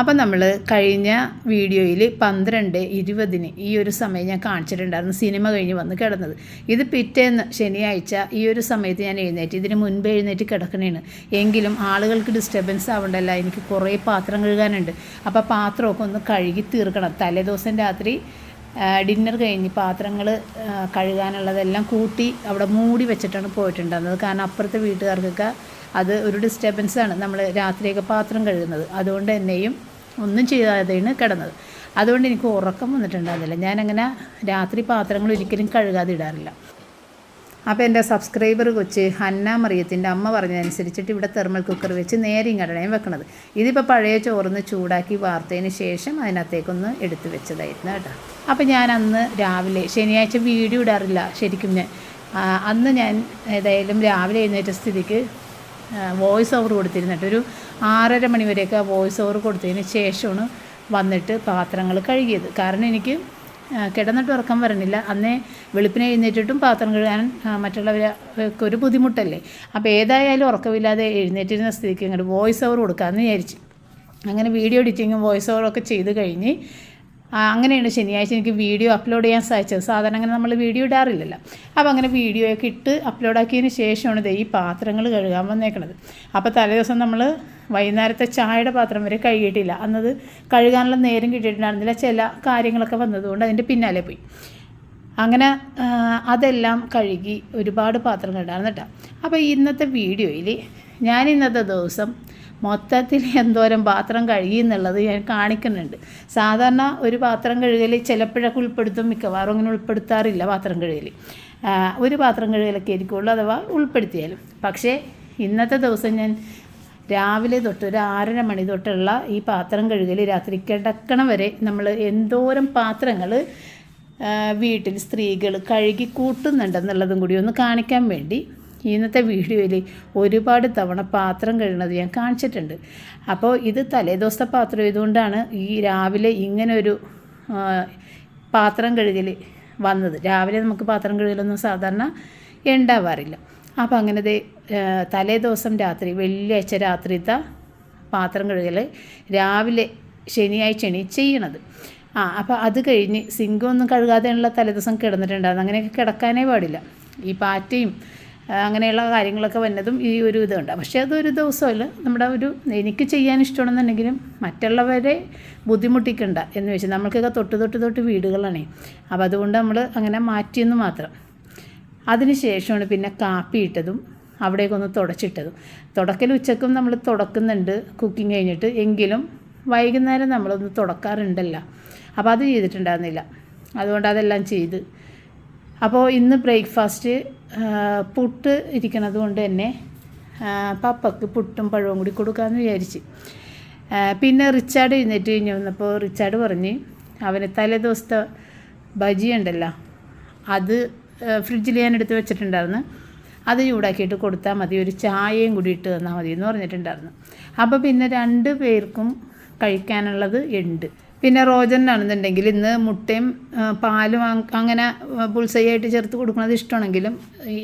അപ്പം നമ്മൾ കഴിഞ്ഞ വീഡിയോയിൽ പന്ത്രണ്ട് ഇരുപതിന് ഈ ഒരു സമയം ഞാൻ കാണിച്ചിട്ടുണ്ടായിരുന്നു. സിനിമ കഴിഞ്ഞ് വന്ന് കിടന്നത്. ഇത് പിറ്റേന്ന് ശനിയാഴ്ച ഈ ഒരു സമയത്ത് ഞാൻ എഴുന്നേറ്റ് ഇതിന് മുൻപ് എഴുന്നേറ്റ് കിടക്കണേണ്. എങ്കിലും ആളുകൾക്ക് ഡിസ്റ്റർബൻസ് ആവണ്ടല്ല. എനിക്ക് കുറേ പാത്രം കഴുകാനുണ്ട്. അപ്പോൾ പാത്രമൊക്കെ ഒന്ന് കഴുകി തീർക്കണം. തലേദിവസം രാത്രി ഡിന്നർ കഴിഞ്ഞ് പാത്രങ്ങൾ കഴുകാനുള്ളതെല്ലാം കൂട്ടി അവിടെ മൂടി വെച്ചിട്ടാണ് പോയിട്ടുണ്ടായിരുന്നത്. കാരണം അപ്പുറത്തെ വീട്ടുകാർക്കൊക്കെ അത് ഒരു ഡിസ്റ്റർബൻസ് ആണ്. നമ്മൾ രാത്രിയൊക്കെ പാത്രം കഴുകുന്നത്. അതുകൊണ്ട് തന്നെയും ഒന്നും ചെയ്യാതെയാണ് കിടന്നത്. അതുകൊണ്ട് എനിക്ക് ഉറക്കം വന്നിട്ടുണ്ടാകുന്നില്ല ഞാനങ്ങനെ രാത്രി പാത്രങ്ങൾ ഒരിക്കലും കഴുകാതെ ഇടാറില്ല. അപ്പോൾ എന്റെ സബ്സ്ക്രൈബർ കൊച്ച് ഹന്ന മറിയത്തിന്റെ അമ്മ പറഞ്ഞതനുസരിച്ചിട്ട് ഇവിടെ തെർമൽ കുക്കർ വെച്ച് നേരെ ഇങ്ങടണയും വെക്കണത്. ഇതിപ്പോൾ പഴയ ചോറിന്ന് ചൂടാക്കി വാർത്തതിന് ശേഷം അതിനകത്തേക്കൊന്ന് എടുത്തു വെച്ചതായിരുന്നു കേട്ടോ. അപ്പോൾ ഞാൻ അന്ന് രാവിലെ ശനിയാഴ്ച വീഡിയോ ഇടാറില്ല ശരിക്കും ഞാൻ. അന്ന് ഞാൻ ഏതായാലും രാവിലെ എഴുന്നേറ്റ സ്ഥിതിക്ക് വോയിസ് ഓവർ കൊടുത്തിരുന്നിട്ട് ഒരു ആറര മണി വരെയൊക്കെ വോയിസ് ഓവർ കൊടുത്തതിന് ശേഷമാണ് വന്നിട്ട് പാത്രങ്ങൾ കഴുകിയത്. കാരണം എനിക്ക് കിടന്നിട്ട് ഉറക്കം വരണില്ല. അന്നേ വെളുപ്പിനെ എഴുന്നേറ്റിട്ടും പാത്രം കഴുകാൻ മറ്റുള്ളവരൊക്കെ ഒരു ബുദ്ധിമുട്ടല്ലേ? അപ്പോൾ ഏതായാലും ഉറക്കമില്ലാതെ എഴുന്നേറ്റിരുന്ന സ്ഥിതിക്ക് ഇങ്ങോട്ട് വോയിസ് ഓവർ കൊടുക്കാമെന്ന് വിചാരിച്ചു. അങ്ങനെ വീഡിയോ എഡിറ്റിങ്ങും വോയിസ് ഓവറൊക്കെ ചെയ്ത് കഴിഞ്ഞ് അങ്ങനെയാണ് ശനിയാഴ്ച എനിക്ക് വീഡിയോ അപ്ലോഡ് ചെയ്യാൻ സാധിച്ചത്. സാധാരണ അങ്ങനെ നമ്മൾ വീഡിയോ ഇടാറില്ലല്ലോ. അപ്പോൾ അങ്ങനെ വീഡിയോ ഒക്കെ ഇട്ട് അപ്ലോഡ് ആക്കിയതിന് ശേഷമാണ് ഇത് ഈ പാത്രങ്ങൾ കഴുകാൻ വന്നേക്കണത്. അപ്പോൾ തലേദിവസം നമ്മൾ വൈകുന്നേരത്തെ ചായയുടെ പാത്രം വരെ കഴുകിയിട്ടില്ല. അന്നത് കഴുകാനുള്ള നേരം കിട്ടിയിട്ടുണ്ടായിരുന്നില്ല. ചില കാര്യങ്ങളൊക്കെ വന്നതുകൊണ്ട് അതിന്റെ പിന്നാലെ പോയി. അങ്ങനെ അതെല്ലാം കഴുകി ഒരുപാട് പാത്രങ്ങൾ ഉണ്ടായിരുന്നു കേട്ടോ അപ്പോൾ ഇന്നത്തെ വീഡിയോയിൽ ഞാൻ ഇന്നത്തെ ദിവസം മൊത്തത്തിൽ എന്തോരം പാത്രം കഴുകി എന്നുള്ളത് ഞാൻ കാണിക്കുന്നുണ്ട്. സാധാരണ ഒരു പാത്രം കഴുകൽ ചിലപ്പോഴൊക്കെ ഉൾപ്പെടുത്തും മിക്കവാറും അങ്ങനെ ഉൾപ്പെടുത്താറില്ല പാത്രം കഴുകൽ. ഒരു പാത്രം കഴുകലൊക്കെ ആയിരിക്കുള്ളൂ അഥവാ ഉൾപ്പെടുത്തിയാലും. പക്ഷേ ഇന്നത്തെ ദിവസം ഞാൻ രാവിലെ തൊട്ട് ഒരു ആറര മണി തൊട്ടുള്ള ഈ പാത്രം കഴുകൽ രാത്രി കിടക്കണ വരെ നമ്മൾ എന്തോരം പാത്രങ്ങൾ വീട്ടിൽ സ്ത്രീകൾ കഴുകി കൂട്ടുന്നുണ്ടെന്നുള്ളതും കൂടി ഒന്ന് കാണിക്കാൻ വേണ്ടി ഇന്നത്തെ വീഡിയോയിൽ ഒരുപാട് തവണ പാത്രം കഴുകുന്നത് ഞാൻ കാണിച്ചിട്ടുണ്ട്. അപ്പോൾ ഇത് തലേദിവസത്തെ പാത്രം ആയതുകൊണ്ടാണ് ഈ രാവിലെ ഇങ്ങനെ ഒരു പാത്രം കഴുകൽ വന്നത്. രാവിലെ നമുക്ക് പാത്രം കഴുകലൊന്നും സാധാരണ ഉണ്ടാവാറില്ല. അപ്പോൾ അങ്ങനെ ദേ, ആ, തലേ ദിവസം രാത്രി വെള്ളിയാഴ്ച രാത്രിത്തെ പാത്രം കഴുകൽ രാവിലെ ശനിയാഴ്ചയാണ് ചെയ്യണത്. ആ അപ്പോൾ അത് കഴിഞ്ഞ് സിങ്കൊന്നും കഴുകാതെയുള്ള തലേദിവസം കിടന്നിട്ടുണ്ടായിരുന്നു അങ്ങനെയൊക്കെ കിടക്കാനേ പാടില്ല. ഈ പാറ്റയും അങ്ങനെയുള്ള കാര്യങ്ങളൊക്കെ വന്നതും ഈ ഒരു ഇതുണ്ട്. പക്ഷേ അതൊരു ദിവസമല്ല. നമ്മുടെ ഒരു എനിക്ക് ചെയ്യാൻ ഇഷ്ടമാണെന്നുണ്ടെങ്കിലും മറ്റുള്ളവരെ ബുദ്ധിമുട്ടിക്കണ്ട എന്ന് വെച്ചാൽ നമ്മൾക്കൊക്കെ തൊട്ട് തൊട്ട് തൊട്ട് വീടുകളാണേ. അപ്പോൾ അതുകൊണ്ട് നമ്മൾ അങ്ങനെ മാറ്റിയെന്ന് മാത്രം. അതിന് ശേഷമാണ് പിന്നെ കാപ്പി ഇട്ടതും അവിടേക്കൊന്ന് തുടച്ചിട്ടതും. തുടക്കൽ ഉച്ചക്കും നമ്മൾ തുടക്കുന്നുണ്ട് കുക്കിംഗ് കഴിഞ്ഞിട്ട്. എങ്കിലും വൈകുന്നേരം നമ്മളൊന്ന് തുടക്കാറുണ്ടല്ല. അപ്പോൾ അത് ചെയ്തിട്ടുണ്ടായിരുന്നില്ല. അതുകൊണ്ട് അതെല്ലാം ചെയ്ത്. അപ്പോൾ ഇന്ന് ബ്രേക്ക്ഫാസ്റ്റ് പുട്ട് ഇരിക്കണത് കൊണ്ട് തന്നെ പപ്പക്ക് പുട്ടും പഴവും കൂടി കൊടുക്കാമെന്ന് വിചാരിച്ച്. പിന്നെ റിച്ചാർഡ് എഴുന്നേറ്റ് കഴിഞ്ഞ് വന്നപ്പോൾ റിച്ചാർഡ് പറഞ്ഞ് അവന് തലേ ദിവസത്തെ ബജി ഉണ്ടല്ലോ അത് ഫ്രിഡ്ജിൽ ഞാൻ എടുത്ത് വെച്ചിട്ടുണ്ടായിരുന്നു. അത് ചൂടാക്കിയിട്ട് കൊടുത്താൽ മതി ഒരു ചായയും കൂടി ഇട്ട് തന്നാൽ മതി എന്ന് പറഞ്ഞിട്ടുണ്ടായിരുന്നു. അപ്പോൾ പിന്നെ രണ്ട് പേർക്കും കഴിക്കാനുള്ളത് ഉണ്ട്. പിന്നെ റോജനാണെന്നുണ്ടെങ്കിൽ ഇന്ന് മുട്ടയും പാലും അങ്- അങ്ങനെ പുൾസൈയായിട്ട് ചേർത്ത് കൊടുക്കുന്നത് ഇഷ്ടമാണെങ്കിലും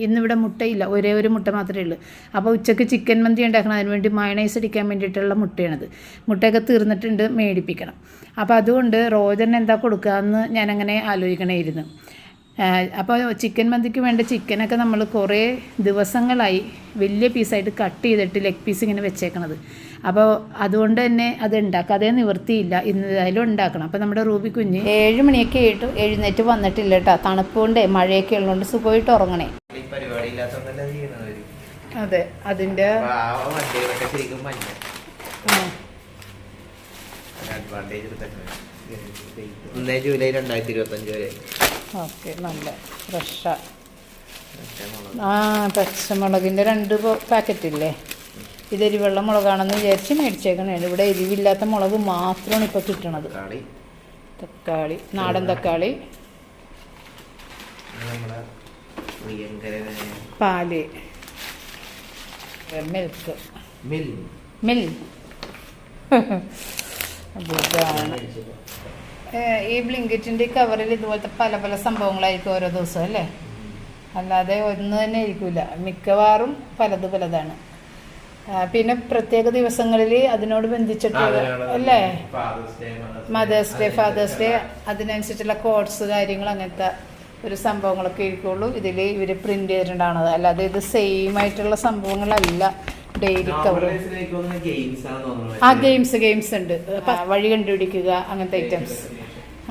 ഇന്നിവിടെ മുട്ടയില്ല. ഒരേ ഒരു മുട്ട മാത്രമേ ഉള്ളൂ. അപ്പോൾ ഉച്ചയ്ക്ക് ചിക്കൻ മന്തി ഉണ്ടാക്കണം. അതിന് വേണ്ടി മയണൈസ് അടിക്കാൻ വേണ്ടിയിട്ടുള്ള മുട്ടയാണത്. മുട്ടയൊക്കെ തീർന്നിട്ടുണ്ട് മേടിപ്പിക്കണം. അപ്പോൾ അതുകൊണ്ട് റോജൻ എന്താ കൊടുക്കുക എന്ന് ഞാനങ്ങനെ ആലോചിക്കണമായിരുന്നു അപ്പോൾ ചിക്കൻ മന്തിക്ക് വേണ്ട ചിക്കനൊക്കെ നമ്മൾ കുറേ ദിവസങ്ങളായി വലിയ പീസായിട്ട് കട്ട് ചെയ്തിട്ട് ലെഗ് പീസ് ഇങ്ങനെ വെച്ചേക്കണത്. അപ്പോൾ അതുകൊണ്ട് തന്നെ അത് ഉണ്ടാക്കാതെ നിവൃത്തിയില്ല. ഇന്ന് ഏതായാലും ഉണ്ടാക്കണം. അപ്പോൾ നമ്മുടെ റൂബി കുഞ്ഞ് ഏഴ് മണിയൊക്കെ ആയിട്ട് എഴുന്നേറ്റ് വന്നിട്ടില്ല കേട്ടോ. തണുപ്പ് കൊണ്ടേ മഴയൊക്കെ ഉള്ളതുകൊണ്ട് സുഖമായിട്ട് ഉറങ്ങണേ. അതെ അതിന്റെ ഒന്നേ ജൂലൈ രണ്ടായിരത്തി വരെ. ഓക്കെ നല്ല ഫ്രഷാണ്. ആ പച്ചമുളകിന്റെ രണ്ട് പാക്കറ്റ് ഇല്ലേ? ഇത് വെള്ളമുളകാണെന്ന് വിചാരിച്ച് മേടിച്ചേക്കണേ ഇവിടെ എരിവില്ലാത്ത മുളക് മാത്രമാണ് ഇപ്പോൾ കിട്ടണത്. തക്കാളി. നാടൻ തക്കാളി. പാൽ. മിൽക്ക്. മിൽ. ഇതാണ്. ഈ ബ്ലിങ്കറ്റിന്റെ കവറിൽ ഇതുപോലത്തെ പല പല സംഭവങ്ങളായിരിക്കും ഓരോ ദിവസം അല്ലേ? അല്ലാതെ ഒന്ന് തന്നെ ആയിരിക്കില്ല മിക്കവാറും പലത് പലതാണ്. പിന്നെ പ്രത്യേക ദിവസങ്ങളിൽ അതിനോട് ബന്ധിച്ചിട്ടുള്ള അല്ലേ? മദേഴ്സ് ഡേ ഫാദേഴ്സ് ഡേ അതിനനുസരിച്ചുള്ള കോഴ്സ് കാര്യങ്ങൾ അങ്ങനത്തെ ഒരു സംഭവങ്ങളൊക്കെ ഇരിക്കുള്ളൂ. ഇതിൽ ഇവർ പ്രിന്റ് ചെയ്തിട്ടുണ്ടാണത്. അല്ലാതെ ഇത് സെയിം ആയിട്ടുള്ള സംഭവങ്ങളല്ല. ഡെയിലി കവർ ആ ഗെയിംസ് ഗെയിംസ് ഉണ്ട്. വഴി കണ്ടുപിടിക്കുക അങ്ങനത്തെ ഐറ്റംസ്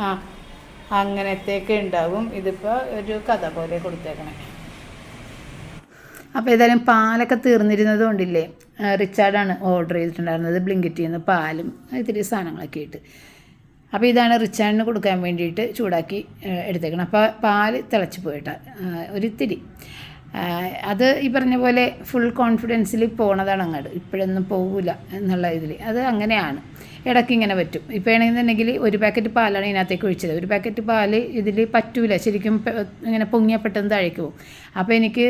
ആ അങ്ങനത്തെയൊക്കെ ഉണ്ടാവും ഇതിപ്പോൾ ഒരു കഥ പോലെ കൊടുത്തേക്കണേ. അപ്പോൾ ഏതായാലും പാലൊക്കെ തീർന്നിരുന്നത് കൊണ്ടില്ലേ റിച്ചാർഡാണ് ഓർഡർ ചെയ്തിട്ടുണ്ടായിരുന്നത്. ബ്ലിങ്കറ്റിൽ നിന്ന് പാലും ഇത്തിരി സാധനങ്ങളൊക്കെ ഇട്ട് അപ്പോൾ ഇതാണ് റിച്ചാർഡിന് കൊടുക്കാൻ വേണ്ടിയിട്ട് ചൂടാക്കി എടുത്തേക്കണം അപ്പോൾ പാൽ തിളച്ച് പോയിട്ട ഒരു ഒരിത്തിരി. അത് ഈ പറഞ്ഞ പോലെ ഫുൾ കോൺഫിഡൻസിൽ പോണതാണ് അങ്ങോട്ട് ഇപ്പോഴൊന്നും പോകില്ല എന്നുള്ള ഇതിൽ അത് അങ്ങനെയാണ്. ഇടയ്ക്ക് ഇങ്ങനെ പറ്റും. ഇപ്പോൾ ആണെന്നുണ്ടെങ്കിൽ ഒരു പാക്കറ്റ് പാലാണ് ഇതിനകത്തേക്ക് ഒഴിച്ചത്. ഒരു പാക്കറ്റ് പാൽ ഇതിൽ പറ്റൂല. ശരിക്കും ഇങ്ങനെ പൊങ്ങിയ പെട്ടെന്ന് താഴേക്ക് അപ്പോൾ എനിക്ക്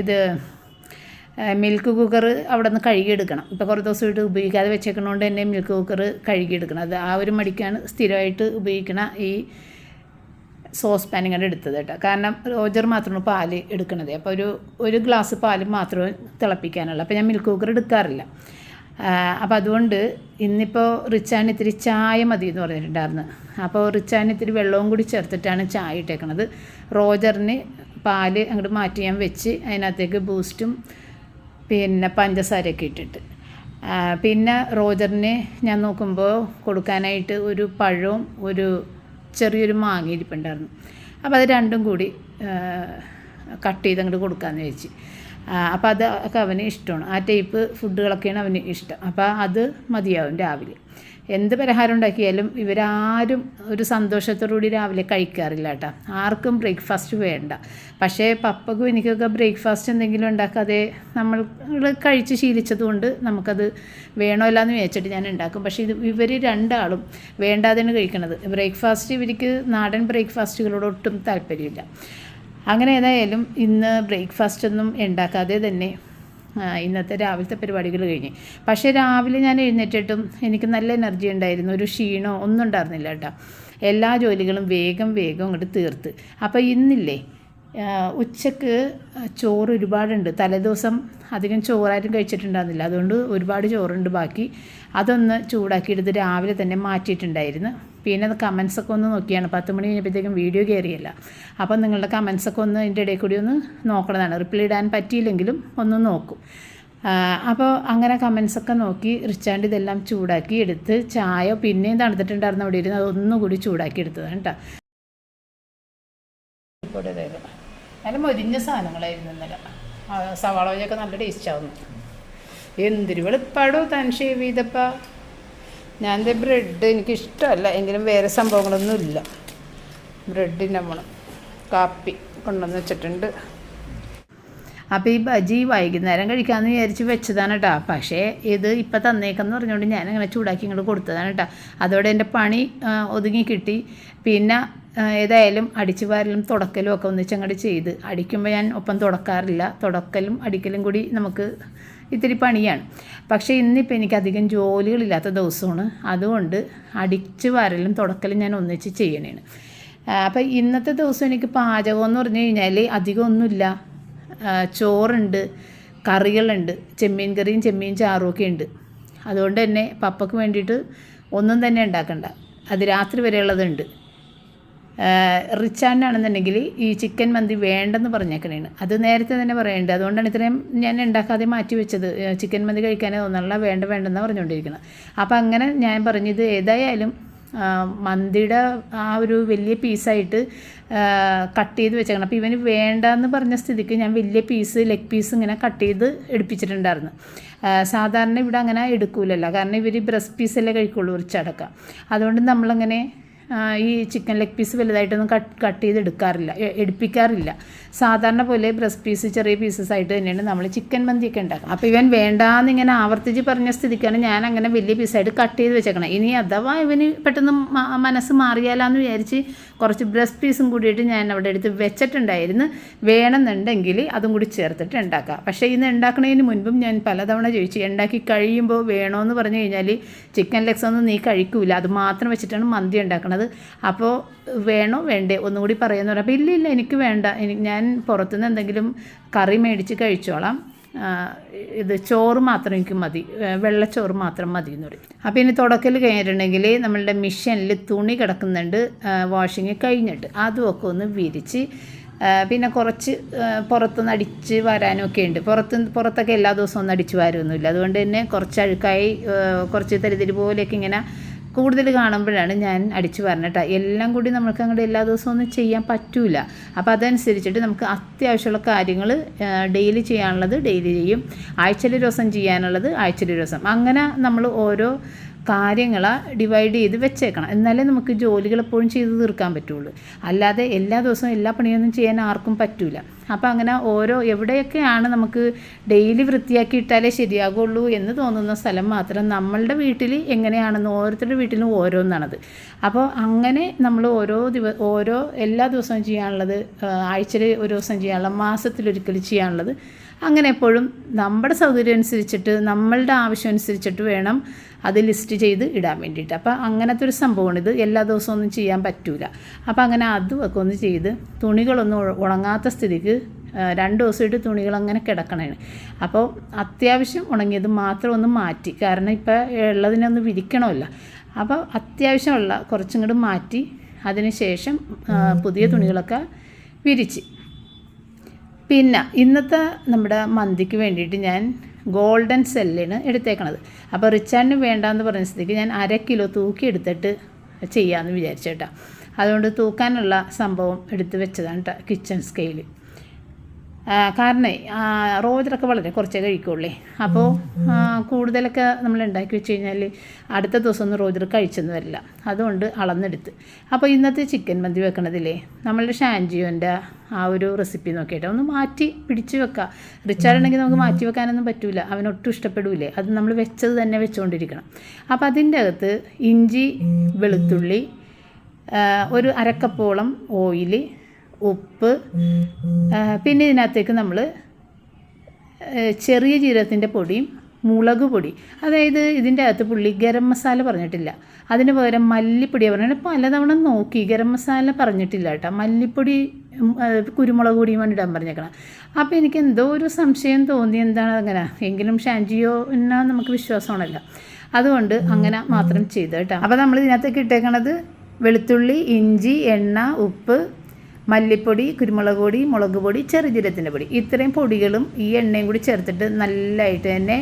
ഇത് മിൽക്ക് കുക്കർ അവിടെ നിന്ന് കഴുകിയെടുക്കണം. ഇപ്പോൾ കുറേ ദിവസമായിട്ട് ഉപയോഗിക്കാതെ വെച്ചേക്കണോണ്ട് തന്നെ മിൽക്ക് കുക്കർ കഴുകിയെടുക്കണം. അത് ആ ഒരു മടിക്കാണ് സ്ഥിരമായിട്ട് ഉപയോഗിക്കണ ഈ സോസ് പാൻ ഇങ്ങനെ എടുത്തത് കേട്ടോ. കാരണം റോജർ മാത്രമാണ് പാൽ എടുക്കണത്. അപ്പോൾ ഒരു ഒരു ഗ്ലാസ് പാൽ മാത്രമേ തിളപ്പിക്കാനുള്ളൂ. അപ്പോൾ ഞാൻ മിൽക്ക് കുക്കർ എടുക്കാറില്ല. അപ്പോൾ അതുകൊണ്ട് ഇന്നിപ്പോൾ റിച്ചാൻ ഇത്തിരി ചായ മതി എന്ന് പറഞ്ഞിട്ടുണ്ടായിരുന്നു. അപ്പോൾ റിച്ചാൻ ഇത്തിരി വെള്ളവും കൂടി ചേർത്തിട്ടാണ് ചായ ഇട്ടേക്കുന്നത് റോജറിന് പാൽ അങ്ങോട്ട് മാറ്റി ഞാൻ വെച്ച് അതിനകത്തേക്ക് ബൂസ്റ്റും പിന്നെ പഞ്ചസാരയൊക്കെ ഇട്ടിട്ട്. പിന്നെ റോജറിന് ഞാൻ നോക്കുമ്പോൾ കൊടുക്കാനായിട്ട് ഒരു പഴവും ഒരു ചെറിയൊരു മാങ്ങ ഇരിപ്പുണ്ടായിരുന്നു. അപ്പോൾ അത് രണ്ടും കൂടി കട്ട് ചെയ്ത് അങ്ങോട്ട് കൊടുക്കാമെന്ന് വെച്ച് അപ്പോൾ അത് ഒക്കെ അവന് ഇഷ്ടമാണ്. ആ ടൈപ്പ് ഫുഡുകളൊക്കെയാണ് അവന് ഇഷ്ടം. അപ്പോൾ അത് മതിയാവും രാവിലെ. എന്ത് പലഹാരം ഉണ്ടാക്കിയാലും ഇവരാരും ഒരു സന്തോഷത്തോടുകൂടി രാവിലെ കഴിക്കാറില്ല കേട്ടോ. ആർക്കും ബ്രേക്ക്ഫാസ്റ്റ് വേണ്ട. പക്ഷേ പപ്പക്കും എനിക്കൊക്കെ ബ്രേക്ക്ഫാസ്റ്റ് എന്തെങ്കിലും ഉണ്ടാക്കാതെ നമ്മൾ കഴിച്ച് ശീലിച്ചതുകൊണ്ട് നമുക്കത് വേണോ എന്ന് വിചാരിച്ചിട്ട് ഞാൻ ഉണ്ടാക്കും. പക്ഷേ ഇത് ഇവർ രണ്ടാളും വേണ്ടാതെയാണ് കഴിക്കണത്. ബ്രേക്ക്ഫാസ്റ്റ് ഇവർക്ക് നാടൻ ബ്രേക്ക്ഫാസ്റ്റുകളോട് ഒട്ടും താല്പര്യമില്ല. അങ്ങനെ ഏതായാലും ഇന്ന് ബ്രേക്ക്ഫാസ്റ്റ് ഒന്നും ഉണ്ടാക്കാതെ തന്നെ ഇന്നത്തെ രാവിലത്തെ പരിപാടികൾ കഴിഞ്ഞ്. പക്ഷേ രാവിലെ ഞാൻ എഴുന്നേറ്റിട്ടും എനിക്ക് നല്ല എനർജി ഉണ്ടായിരുന്നു ഒരു ക്ഷീണോ ഒന്നും ഉണ്ടായിരുന്നില്ല കേട്ടോ. എല്ലാ ജോലികളും വേഗം വേഗം അങ്ങോട്ട് തീർത്ത്. അപ്പോൾ ഇന്നില്ലേ? ഉച്ചയ്ക്ക് ചോറ് ഒരുപാടുണ്ട്. തലേദിവസം അധികം ചോറായിട്ടും കഴിച്ചിട്ടുണ്ടായിരുന്നില്ല. അതുകൊണ്ട് ഒരുപാട് ചോറുണ്ട് ബാക്കി. അതൊന്ന് ചൂടാക്കിയെടുത്ത് രാവിലെ തന്നെ മാറ്റിയിട്ടുണ്ടായിരുന്നു. പിന്നെ അത് കമൻസൊക്കെ ഒന്ന് നോക്കിയാണ്. പത്ത് മണി കഴിഞ്ഞപ്പോഴത്തേക്കും വീഡിയോ കയറിയല്ല. അപ്പം നിങ്ങളുടെ കമൻസൊക്കെ ഒന്ന് അതിന്റെ ഇടയിൽ കൂടി ഒന്ന് നോക്കണതാണ്. റിപ്ലൈ ഇടാൻ പറ്റിയില്ലെങ്കിലും ഒന്ന് നോക്കും. അപ്പോൾ അങ്ങനെ കമൻസൊക്കെ നോക്കി റിച്ചാണ്ട് ഇതെല്ലാം ചൂടാക്കി എടുത്ത് ചായ പിന്നെയും തണുത്തിട്ടുണ്ടായിരുന്നു അവിടെ ഇരുന്ന്. അതൊന്നുകൂടി ചൂടാക്കി എടുത്തതാണ് കേട്ടോ. നല്ല മൊരിഞ്ഞ സാധനങ്ങളായിരുന്നു ഇന്നലെ. സവാള വഴിയൊക്കെ നല്ല ടേസ്റ്റ് ആവുന്നു. എന്തിരി വെളുപ്പാടോ താൻ ഷേവ് ചെയ്തപ്പ. ഞാൻ ദേ ബ്രെഡ് എനിക്കിഷ്ടമല്ല എങ്കിലും വേറെ സംഭവങ്ങളൊന്നും ഇല്ല ബ്രെഡിന്റെ നമ്മൾ കാപ്പി കൊണ്ടുവന്ന് വെച്ചിട്ടുണ്ട്. അപ്പോൾ ഈ ബജി വൈകുന്നേരം കഴിക്കാമെന്ന് വിചാരിച്ച് വെച്ചതാണ് കേട്ടോ പക്ഷേ ഇത് ഇപ്പം തന്നേക്കെന്ന് പറഞ്ഞുകൊണ്ട് ഞാൻ അങ്ങനെ ചൂടാക്കി ഇങ്ങോട്ട് കൊടുത്തതാണ് കേട്ടോ അതോടെ എന്റെ പണി ഒതുങ്ങി കിട്ടി. പിന്നെ ഏതായാലും അടിച്ചു വാരലും തുടക്കലും ഒക്കെ ഒന്നിച്ച് അങ്ങോട്ട് ചെയ്ത്. അടിക്കുമ്പോൾ ഞാൻ ഒപ്പം തുടക്കാറില്ല. തുടക്കലും അടിക്കലും കൂടി നമുക്ക് ഇത്തിരി പണിയാണ്. പക്ഷേ ഇന്നിപ്പോൾ എനിക്ക് അധികം ജോലികളില്ലാത്ത ദിവസമാണ്. അതുകൊണ്ട് അടിച്ചു വാരലും തുടക്കലും ഞാൻ ഒന്നിച്ച് ചെയ്യണേണ്. അപ്പോൾ ഇന്നത്തെ ദിവസം എനിക്ക് പാചകം എന്ന് പറഞ്ഞു കഴിഞ്ഞാൽ അധികം ഒന്നുമില്ല. ആ, ചോറുണ്ട് കറികളുണ്ട് ചെമ്മീൻ കറിയും ചെമ്മീൻ ചാറും ഒക്കെ ഉണ്ട്. അതുകൊണ്ട് തന്നെ പപ്പയ്ക്ക് വേണ്ടിയിട്ട് ഒന്നും തന്നെ ഉണ്ടാക്കണ്ട. അത് രാത്രി വരെയുള്ളതുണ്ട് റിച്ചാണ്ടാണെന്നുണ്ടെങ്കിൽ ഈ ചിക്കൻ മന്തി വേണ്ടെന്ന് പറഞ്ഞേക്കണേണ് അത് നേരത്തെ തന്നെ പറയേണ്ടത് അതുകൊണ്ടാണ് ഇത്രയും ഞാൻ ഉണ്ടാക്കാതെ മാറ്റി വെച്ചത്. ചിക്കൻ മന്തി കഴിക്കാനേ തോന്നണില്ല വേണ്ട വേണ്ടെന്നാണ് പറഞ്ഞുകൊണ്ടിരിക്കുന്നത് അപ്പോൾ അങ്ങനെ ഞാൻ പറഞ്ഞത് ഏതായാലും മന്തിയുടെ ആ ഒരു വലിയ പീസായിട്ട് കട്ട് ചെയ്ത് വെച്ചേക്കണം. അപ്പോൾ ഇവന് വേണ്ടെന്ന് പറഞ്ഞ സ്ഥിതിക്ക് ഞാൻ വലിയ പീസ് ലെഗ് പീസ് ഇങ്ങനെ കട്ട് ചെയ്ത് എടുപ്പിച്ചിട്ടുണ്ടായിരുന്നു. സാധാരണ ഇവിടെ അങ്ങനെ എടുക്കൂലല്ലോ. കാരണം ഇവർ ബ്രസ്റ്റ് പീസല്ലേ കഴിക്കുള്ളൂ ഉറിച്ചടക്കം അതുകൊണ്ട് നമ്മളങ്ങനെ ഈ ചിക്കൻ ലെഗ് പീസ് വലുതായിട്ടൊന്നും കട്ട് കട്ട് ചെയ്ത് എടുക്കാറില്ല എടുപ്പിക്കാറില്ല. സാധാരണ പോലെ ബ്രസ്റ്റ് പീസ് ചെറിയ പീസസ് ആയിട്ട് തന്നെയാണ് നമ്മൾ ചിക്കൻ മന്തിയൊക്കെ ഉണ്ടാക്കുന്നത്. അപ്പോൾ ഇവൻ വേണ്ടാന്ന് ഇങ്ങനെ ആവർത്തിച്ച് പറഞ്ഞ സ്ഥിതിക്കാണ് ഞാൻ അങ്ങനെ വലിയ പീസായിട്ട് കട്ട് ചെയ്ത് വെച്ചേക്കണം. ഇനി അഥവാ ഇവന് പെട്ടെന്ന് മനസ്സ് മാറിയാലാന്ന് വിചാരിച്ച് കുറച്ച് ബ്രസ്റ്റ് പീസും കൂടിയിട്ട് ഞാൻ അവിടെ എടുത്ത് വെച്ചിട്ടുണ്ടായിരുന്നു. വേണമെന്നുണ്ടെങ്കിൽ അതും കൂടി ചേർത്തിട്ട് ഉണ്ടാക്കാം. പക്ഷേ ഇന്ന് ഉണ്ടാക്കുന്നതിന് മുൻപും ഞാൻ പലതവണ ചോദിച്ചു ഉണ്ടാക്കി കഴിയുമ്പോൾ വേണമെന്ന് പറഞ്ഞു കഴിഞ്ഞാൽ ചിക്കൻ ലെഗ്സ് ഒന്നും നീ കഴിക്കൂല. അത് മാത്രം വെച്ചിട്ടാണ് മന്തി ഉണ്ടാക്കുന്നത് അപ്പോൾ വേണോ? വേണ്ടേ? ഒന്നുകൂടി പറയുമെന്ന് പറഞ്ഞാൽ അപ്പോൾ ഇല്ല ഇല്ല എനിക്ക് വേണ്ട. എനിക്ക് ഞാൻ പുറത്തുനിന്ന് എന്തെങ്കിലും കറി മേടിച്ച് കഴിച്ചോളാം. ഇത് ചോറ് മാത്രം എനിക്ക് മതി. വെള്ളച്ചോറ് മാത്രം മതി എന്ന് പറയും. അപ്പോൾ ഇനി തുടക്കൽ കഴിഞ്ഞിട്ടുണ്ടെങ്കിൽ നമ്മളുടെ മിഷനിൽ തുണി കിടക്കുന്നുണ്ട് വാഷിങ് കഴിഞ്ഞിട്ട്. അതുമൊക്കെ ഒന്ന് വിരിച്ച് പിന്നെ കുറച്ച് പുറത്തുനിന്ന് അടിച്ച് വരാനൊക്കെ ഉണ്ട്. പുറത്ത് പുറത്തൊക്കെ എല്ലാ ദിവസവും ഒന്നും അടിച്ച് വരാനൊന്നുമില്ല അതുകൊണ്ട് തന്നെ കുറച്ച് അഴുക്കായി കുറച്ച് തരിതിരി പോലെയൊക്കെ ഇങ്ങനെ കൂടുതൽ കാണുമ്പോഴാണ് ഞാൻ അടിച്ചു പറഞ്ഞിട്ട് എല്ലാം കൂടി നമുക്ക് അങ്ങോട്ട് എല്ലാ ദിവസവും ഒന്നും ചെയ്യാൻ പറ്റൂല. അപ്പോൾ അതനുസരിച്ചിട്ട് നമുക്ക് അത്യാവശ്യമുള്ള കാര്യങ്ങൾ ഡെയിലി ചെയ്യാനുള്ളത് ഡെയിലി ചെയ്യും. ആഴ്ചയിൽ ദിവസം ചെയ്യാനുള്ളത് ആഴ്ചയിൽ ദിവസം. അങ്ങനെ നമ്മൾ ഓരോ കാര്യങ്ങളെ ഡിവൈഡ് ചെയ്ത് വെച്ചേക്കണം. എന്നാലേ നമുക്ക് ജോലികൾ എപ്പോഴും ചെയ്ത് തീർക്കാൻ പറ്റുള്ളൂ. അല്ലാതെ എല്ലാ ദിവസവും എല്ലാ പണിയൊന്നും ചെയ്യാൻ ആർക്കും പറ്റില്ല അപ്പോൾ അങ്ങനെ ഓരോ എവിടെയൊക്കെയാണ് നമുക്ക് ഡെയിലി വൃത്തിയാക്കി ഇട്ടാലേ ശരിയാകുള്ളൂ എന്ന് തോന്നുന്ന സ്ഥലം മാത്രം നമ്മളുടെ വീട്ടിൽ എങ്ങനെയാണെന്ന് ഓരോരുത്തരുടെ വീട്ടിലും ഓരോന്നാണത്. അപ്പോൾ അങ്ങനെ നമ്മൾ ഓരോ ദിവ ഓരോ എല്ലാ ദിവസവും ചെയ്യാനുള്ളത് ആഴ്ചയിൽ ഒരു ദിവസം ചെയ്യാനുള്ളത് മാസത്തിലൊരിക്കൽ ചെയ്യാനുള്ളത് അങ്ങനെ എപ്പോഴും നമ്മുടെ സൗകര്യം അനുസരിച്ചിട്ട് നമ്മളുടെ ആവശ്യം അനുസരിച്ചിട്ട് വേണം അത് ലിസ്റ്റ് ചെയ്ത് ഇടാൻ വേണ്ടിയിട്ട്. അപ്പോൾ അങ്ങനത്തെ ഒരു സംഭവമാണ് ഇത്. എല്ലാ ദിവസവും ഒന്നും ചെയ്യാൻ പറ്റൂല. അപ്പോൾ അങ്ങനെ അതുമൊക്കെ ഒന്ന് ചെയ്ത് തുണികളൊന്നും ഉണങ്ങാത്ത സ്ഥിതിക്ക് രണ്ട് ദിവസമായിട്ട് തുണികൾ അങ്ങനെ കിടക്കണേ അപ്പോൾ അത്യാവശ്യം ഉണങ്ങിയത് മാത്രം ഒന്ന് മാറ്റി. കാരണം ഇപ്പോൾ ഉള്ളതിനൊന്ന് വിരിക്കണമല്ല. അപ്പോൾ അത്യാവശ്യമുള്ള കുറച്ചും കൂടി മാറ്റി അതിന് ശേഷം പുതിയ തുണികളൊക്കെ വിരിച്ച്. പിന്നെ ഇന്നത്തെ നമ്മുടെ മന്തിക്ക് വേണ്ടിയിട്ട് ഞാൻ ഗോൾഡൻ സെല്ലിന് എടുത്തേക്കണത്. അപ്പോൾ റിച്ചാർഡിന് വേണ്ടാന്ന് പറഞ്ഞ സ്ഥിതിക്ക് ഞാൻ അര കിലോ തൂക്കി എടുത്തിട്ട് ചെയ്യാമെന്ന് വിചാരിച്ചേട്ടാ അതുകൊണ്ട് തൂക്കാനുള്ള സംഭവം എടുത്ത് വെച്ചതാണ് കിച്ചൺ സ്കെയിൽ കാരണം റോജറൊക്കെ വളരെ കുറച്ചേ കഴിക്കുള്ളേ. അപ്പോൾ കൂടുതലൊക്കെ നമ്മൾ ഉണ്ടാക്കി വെച്ച് കഴിഞ്ഞാൽ അടുത്ത ദിവസം ഒന്നും റോജർ കഴിച്ചെന്ന് വരില്ല. അതുകൊണ്ട് അളന്നെടുത്ത്. അപ്പോൾ ഇന്നത്തെ ചിക്കൻ മന്തി വെക്കണതില്ലേ നമ്മളുടെ ഷാൻജിയോന്റെ ആ ഒരു റെസിപ്പി നോക്കിയിട്ട് ഒന്ന് മാറ്റി പിടിച്ചു വെക്കുക റിച്ചാർഡാണെങ്കിൽ നമുക്ക് മാറ്റി വെക്കാനൊന്നും പറ്റില്ല അവനൊട്ടും ഇഷ്ടപ്പെടില്ലേ അത് നമ്മൾ വെച്ചത് തന്നെ വെച്ചുകൊണ്ടിരിക്കണം അപ്പോൾ അതിന്റെ അകത്ത് ഇഞ്ചി വെളുത്തുള്ളി ഒരു അരക്കപ്പോളം ഓയിൽ ഉപ്പ് പിന്നെ ഇതിനകത്തേക്ക് നമ്മൾ ചെറിയ ജീരകത്തിന്റെ പൊടിയും മുളക് പൊടി. അതായത് ഇതിന്റെ അകത്ത് പുള്ളി ഗരം മസാല പറഞ്ഞിട്ടില്ല. അതിന് പകരം മല്ലിപ്പൊടിയാണ് പറഞ്ഞത് പലതവണ നോക്കി ഗരം മസാല പറഞ്ഞിട്ടില്ല കേട്ടോ. മല്ലിപ്പൊടി കുരുമുളക് പൊടിയുമാണ് ഇടാൻ പറഞ്ഞേക്കണം. അപ്പോൾ എനിക്ക് എന്തോ ഒരു സംശയം തോന്നി. എന്താണ് അങ്ങനെ? എങ്കിലും ഷാൻജിയോ എന്നാ നമുക്ക് വിശ്വാസമാണല്ലോ. അതുകൊണ്ട് അങ്ങനെ മാത്രം ചെയ്തു കേട്ടോ. അപ്പോൾ നമ്മൾ ഇതിനകത്തേക്ക് ഇട്ടേക്കണത് വെളുത്തുള്ളി ഇഞ്ചി എണ്ണ ഉപ്പ് മല്ലിപ്പൊടി കുരുമുളക് പൊടി മുളക് പൊടി ചെറുജീരത്തിന്റെ പൊടി. ഇത്രയും പൊടികളും ഈ എണ്ണയും കൂടി ചേർത്തിട്ട് നല്ലതായിട്ട് തന്നെ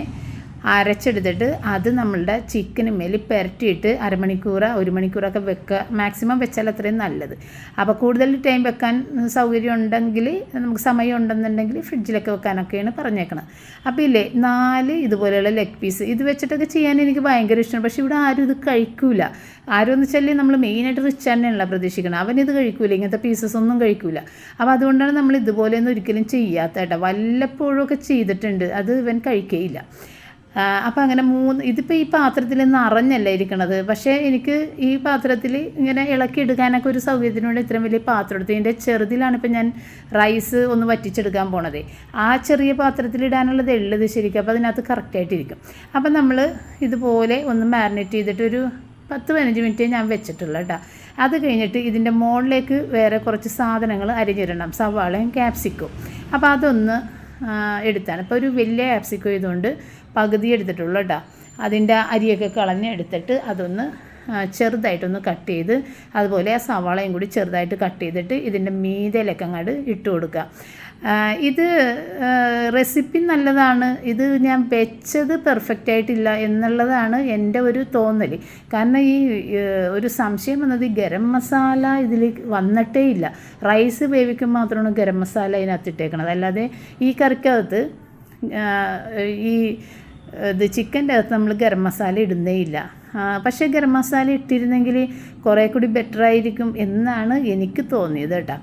അരച്ചെടുത്തിട്ട് അത് നമ്മളുടെ ചിക്കന് മേൽ പുരട്ടിയിട്ട് അരമണിക്കൂർ ഒരു മണിക്കൂറൊക്കെ വെക്കുക മാക്സിമം വെച്ചാൽ അത്രയും നല്ലത്. അപ്പോൾ കൂടുതൽ ടൈം വെക്കാൻ സൗകര്യം ഉണ്ടെങ്കിൽ നമുക്ക് സമയം ഉണ്ടെന്നുണ്ടെങ്കിൽ ഫ്രിഡ്ജിലൊക്കെ വെക്കാനൊക്കെയാണ് പറഞ്ഞേക്കണത്. അപ്പോൾ ഇല്ലേ നാല് ഇതുപോലെയുള്ള ലെഗ് പീസ് ഇത് വെച്ചിട്ടൊക്കെ ചെയ്യാൻ എനിക്ക് ഭയങ്കര ഇഷ്ടമാണ്. പക്ഷേ ഇവിടെ ആരും ഇത് കഴിക്കൂല. ആരും എന്ന് വെച്ചാൽ നമ്മൾ മെയിനായിട്ട് റിച്ച് തന്നെയാണല്ലോ പ്രതീക്ഷിക്കണം അവനിത് കഴിക്കൂല ഇങ്ങനത്തെ പീസസ് ഒന്നും കഴിക്കൂല. അപ്പോൾ അതുകൊണ്ടാണ് നമ്മൾ ഇതുപോലെയൊന്നും ഒരിക്കലും ചെയ്യാത്ത കേട്ടോ. വല്ലപ്പോഴും ഒക്കെ ചെയ്തിട്ടുണ്ട്. അത് ഇവൻ കഴിക്കുകയില്ല അപ്പോൾ അങ്ങനെ മൂന്ന് ഇതിപ്പോൾ ഈ പാത്രത്തിൽ നിറഞ്ഞല്ല ഇരിക്കണത്? പക്ഷേ എനിക്ക് ഈ പാത്രത്തിൽ ഇങ്ങനെ ഇളക്കി എടുക്കാനൊക്കെ ഒരു സൗകര്യത്തിന് ഇത്രയും വലിയ പാത്രം എടുത്തു ഇതിന്റെ ചെറുതിലാണ് ഇപ്പം ഞാൻ റൈസ് ഒന്ന് വറ്റിച്ചെടുക്കാൻ പോണത്. ആ ചെറിയ പാത്രത്തിൽ ഇടാനുള്ളത് ഉള്ളത് ശരിക്കും അപ്പോൾ അതിനകത്ത് കറക്റ്റായിട്ടിരിക്കും അപ്പം നമ്മൾ ഇതുപോലെ ഒന്ന് മാരിനേറ്റ് ചെയ്തിട്ട് ഒരു പത്ത് പതിനഞ്ച് മിനിറ്റ് ഞാൻ വെച്ചിട്ടുള്ളൂ കേട്ടോ. അത് കഴിഞ്ഞിട്ട് ഇതിന്റെ മുകളിലേക്ക് വേറെ കുറച്ച് സാധനങ്ങൾ അരിഞ്ഞിടണം. സവാളയും ക്യാപ്സിക്കും അപ്പോൾ അതൊന്ന് എടുത്താണ്. ഇപ്പോൾ ഒരു വലിയ ആപ്സിക്കോ ഇതുകൊണ്ട് പകുതി എടുത്തിട്ടുള്ളൂ കേട്ടോ അതിന്റെ അരിയൊക്കെ കളഞ്ഞ് എടുത്തിട്ട് അതൊന്ന് ചെറുതായിട്ടൊന്ന് കട്ട് ചെയ്ത് അതുപോലെ ആ സവാളയും കൂടി ചെറുതായിട്ട് കട്ട് ചെയ്തിട്ട് ഇതിന്റെ മീതയിലൊക്കെ അങ്ങോട്ട് ഇട്ട് കൊടുക്കുക. ഇത് റെസിപ്പി നല്ലതാണ്. ഇത് ഞാൻ വെച്ചത് പെർഫെക്റ്റ് ആയിട്ടില്ല എന്നുള്ളതാണ് എന്റെ ഒരു തോന്നൽ കാരണം ഈ ഒരു സംശയം വന്നത് ഈ ഗരം മസാല ഇതിൽ വന്നിട്ടേ ഇല്ല. റൈസ് വേവിക്കുമ്പോൾ മാത്രമാണ് ഗരം മസാല അതിനകത്ത് ഇട്ടേക്കണത്. അല്ലാതെ ഈ കറിക്കകത്ത് ഈ ഇത് ചിക്കന്റെ അകത്ത് നമ്മൾ ഗരം മസാല ഇടുന്നേ ഇല്ല. പക്ഷേ ഗരം മസാല ഇട്ടിരുന്നെങ്കിൽ കുറേ കൂടി ബെറ്റർ ആയിരിക്കും എന്നാണ് എനിക്ക് തോന്നിയത് കേട്ടോ.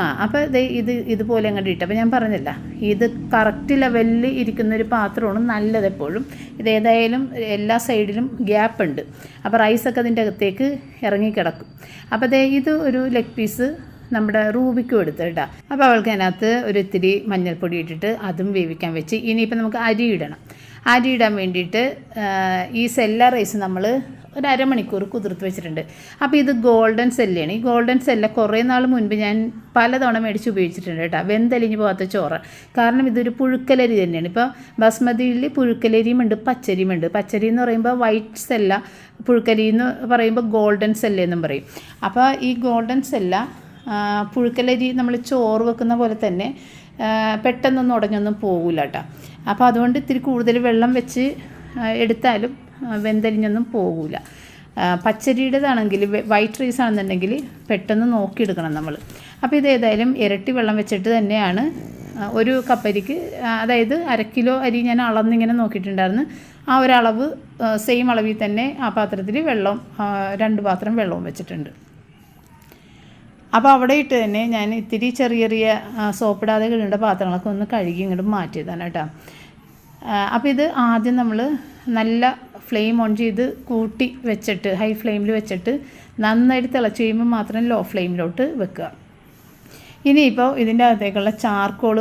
ആ അപ്പോൾ ഇത് ഇത് ഇതുപോലെ അങ്ങോട്ട് ഇട്ട്. അപ്പോൾ ഞാൻ പറഞ്ഞില്ല ഇത് കറക്റ്റ് ലെവലിൽ ഇരിക്കുന്ന ഒരു പാത്രമാണ് നല്ലത് എപ്പോഴും. ഇത് ഏതായാലും എല്ലാ സൈഡിലും ഗ്യാപ്പ് ഉണ്ട്. അപ്പോൾ റൈസൊക്കെ അതിന്റെ അകത്തേക്ക് ഇറങ്ങിക്കിടക്കും അപ്പോൾ ഇത് ഒരു ലെഗ് പീസ് നമ്മുടെ റൂബിക്കും എടുത്ത് കേട്ടോ. അപ്പോൾ അവൾക്ക് അതിനകത്ത് ഒരു ഇത്തിരി മഞ്ഞൾപ്പൊടി ഇട്ടിട്ട് അതും വേവിക്കാൻ വെച്ച്. ഇനിയിപ്പോൾ നമുക്ക് അരി ഇടണം. അരി ഇടാൻ വേണ്ടിയിട്ട് ഈ സെല്ല റൈസ് നമ്മൾ ഒരു അരമണിക്കൂർ കുതിർത്ത് വെച്ചിട്ടുണ്ട്. അപ്പോൾ ഇത് ഗോൾഡൻ സെല്ലാണ്. ഈ ഗോൾഡൻ സെല്ല കുറേ നാൾ മുൻപ് ഞാൻ പലതവണ മേടിച്ച് ഉപയോഗിച്ചിട്ടുണ്ട് കേട്ടോ. വെന്തലിഞ്ഞ് പോകാത്ത ചോറ്. കാരണം ഇതൊരു പുഴുക്കലരി തന്നെയാണ്. ഇപ്പോൾ ബസ്മതിയിൽ പുഴുക്കലരിയും ഉണ്ട് പച്ചരിയും ഉണ്ട്. പച്ചരി എന്ന് പറയുമ്പോൾ വൈറ്റ് സെല്ല പുഴുക്കലി എന്ന് പറയുമ്പോൾ ഗോൾഡൻ സെല്ല എന്നും പറയും. അപ്പോൾ ഈ ഗോൾഡൻ സെല്ല പുഴുക്കലരി നമ്മൾ ചോറ് വെക്കുന്ന പോലെ തന്നെ പെട്ടെന്നൊന്നും ഉടഞ്ഞൊന്നും പോകില്ല കേട്ടോ അപ്പോൾ അതുകൊണ്ട് ഇത്തിരി കൂടുതൽ വെള്ളം വെച്ച് എടുത്താലും വെന്തലിഞ്ഞൊന്നും പോകില്ല പച്ചരിയുടേതാണെങ്കിൽ വൈറ്റ് റൈസ് ആണെന്നുണ്ടെങ്കിൽ പെട്ടെന്ന് നോക്കിയെടുക്കണം നമ്മൾ അപ്പോൾ ഇത് ഏതായാലും ഇരട്ടി വെള്ളം വെച്ചിട്ട് തന്നെയാണ് ഒരു കപ്പരിക്ക് അതായത് അര കിലോ അരി ഞാൻ അളന്നിങ്ങനെ നോക്കിയിട്ടുണ്ടായിരുന്നു. ആ ഒരളവ് സെയിം അളവിൽ തന്നെ ആ പാത്രത്തിൽ വെള്ളം രണ്ട് പാത്രം വെള്ളവും വെച്ചിട്ടുണ്ട്. അപ്പോൾ അവിടെ ഇട്ട് തന്നെ ഞാൻ ഇത്തിരി ചെറിയ ചെറിയ സോപ്പിടാതെ കിടേണ്ട പാത്രങ്ങളൊക്കെ ഒന്ന് കഴുകി ഇങ്ങോട്ട് മാറ്റിയതാണ് കേട്ടോ. അപ്പോൾ ഇത് ആദ്യം നമ്മൾ നല്ല ഫ്ലെയിം ഓൺ ചെയ്ത് കൂട്ടി വെച്ചിട്ട് ഹൈ ഫ്ലെയിമിൽ വെച്ചിട്ട് നന്നായിട്ട് തിളച്ച് കഴിയുമ്പോൾ മാത്രം ലോ ഫ്ലെയിമിലോട്ട് വെക്കുക. ഇനിയിപ്പോൾ ഇതിന്റെ അകത്തേക്കുള്ള ചാർക്കോൾ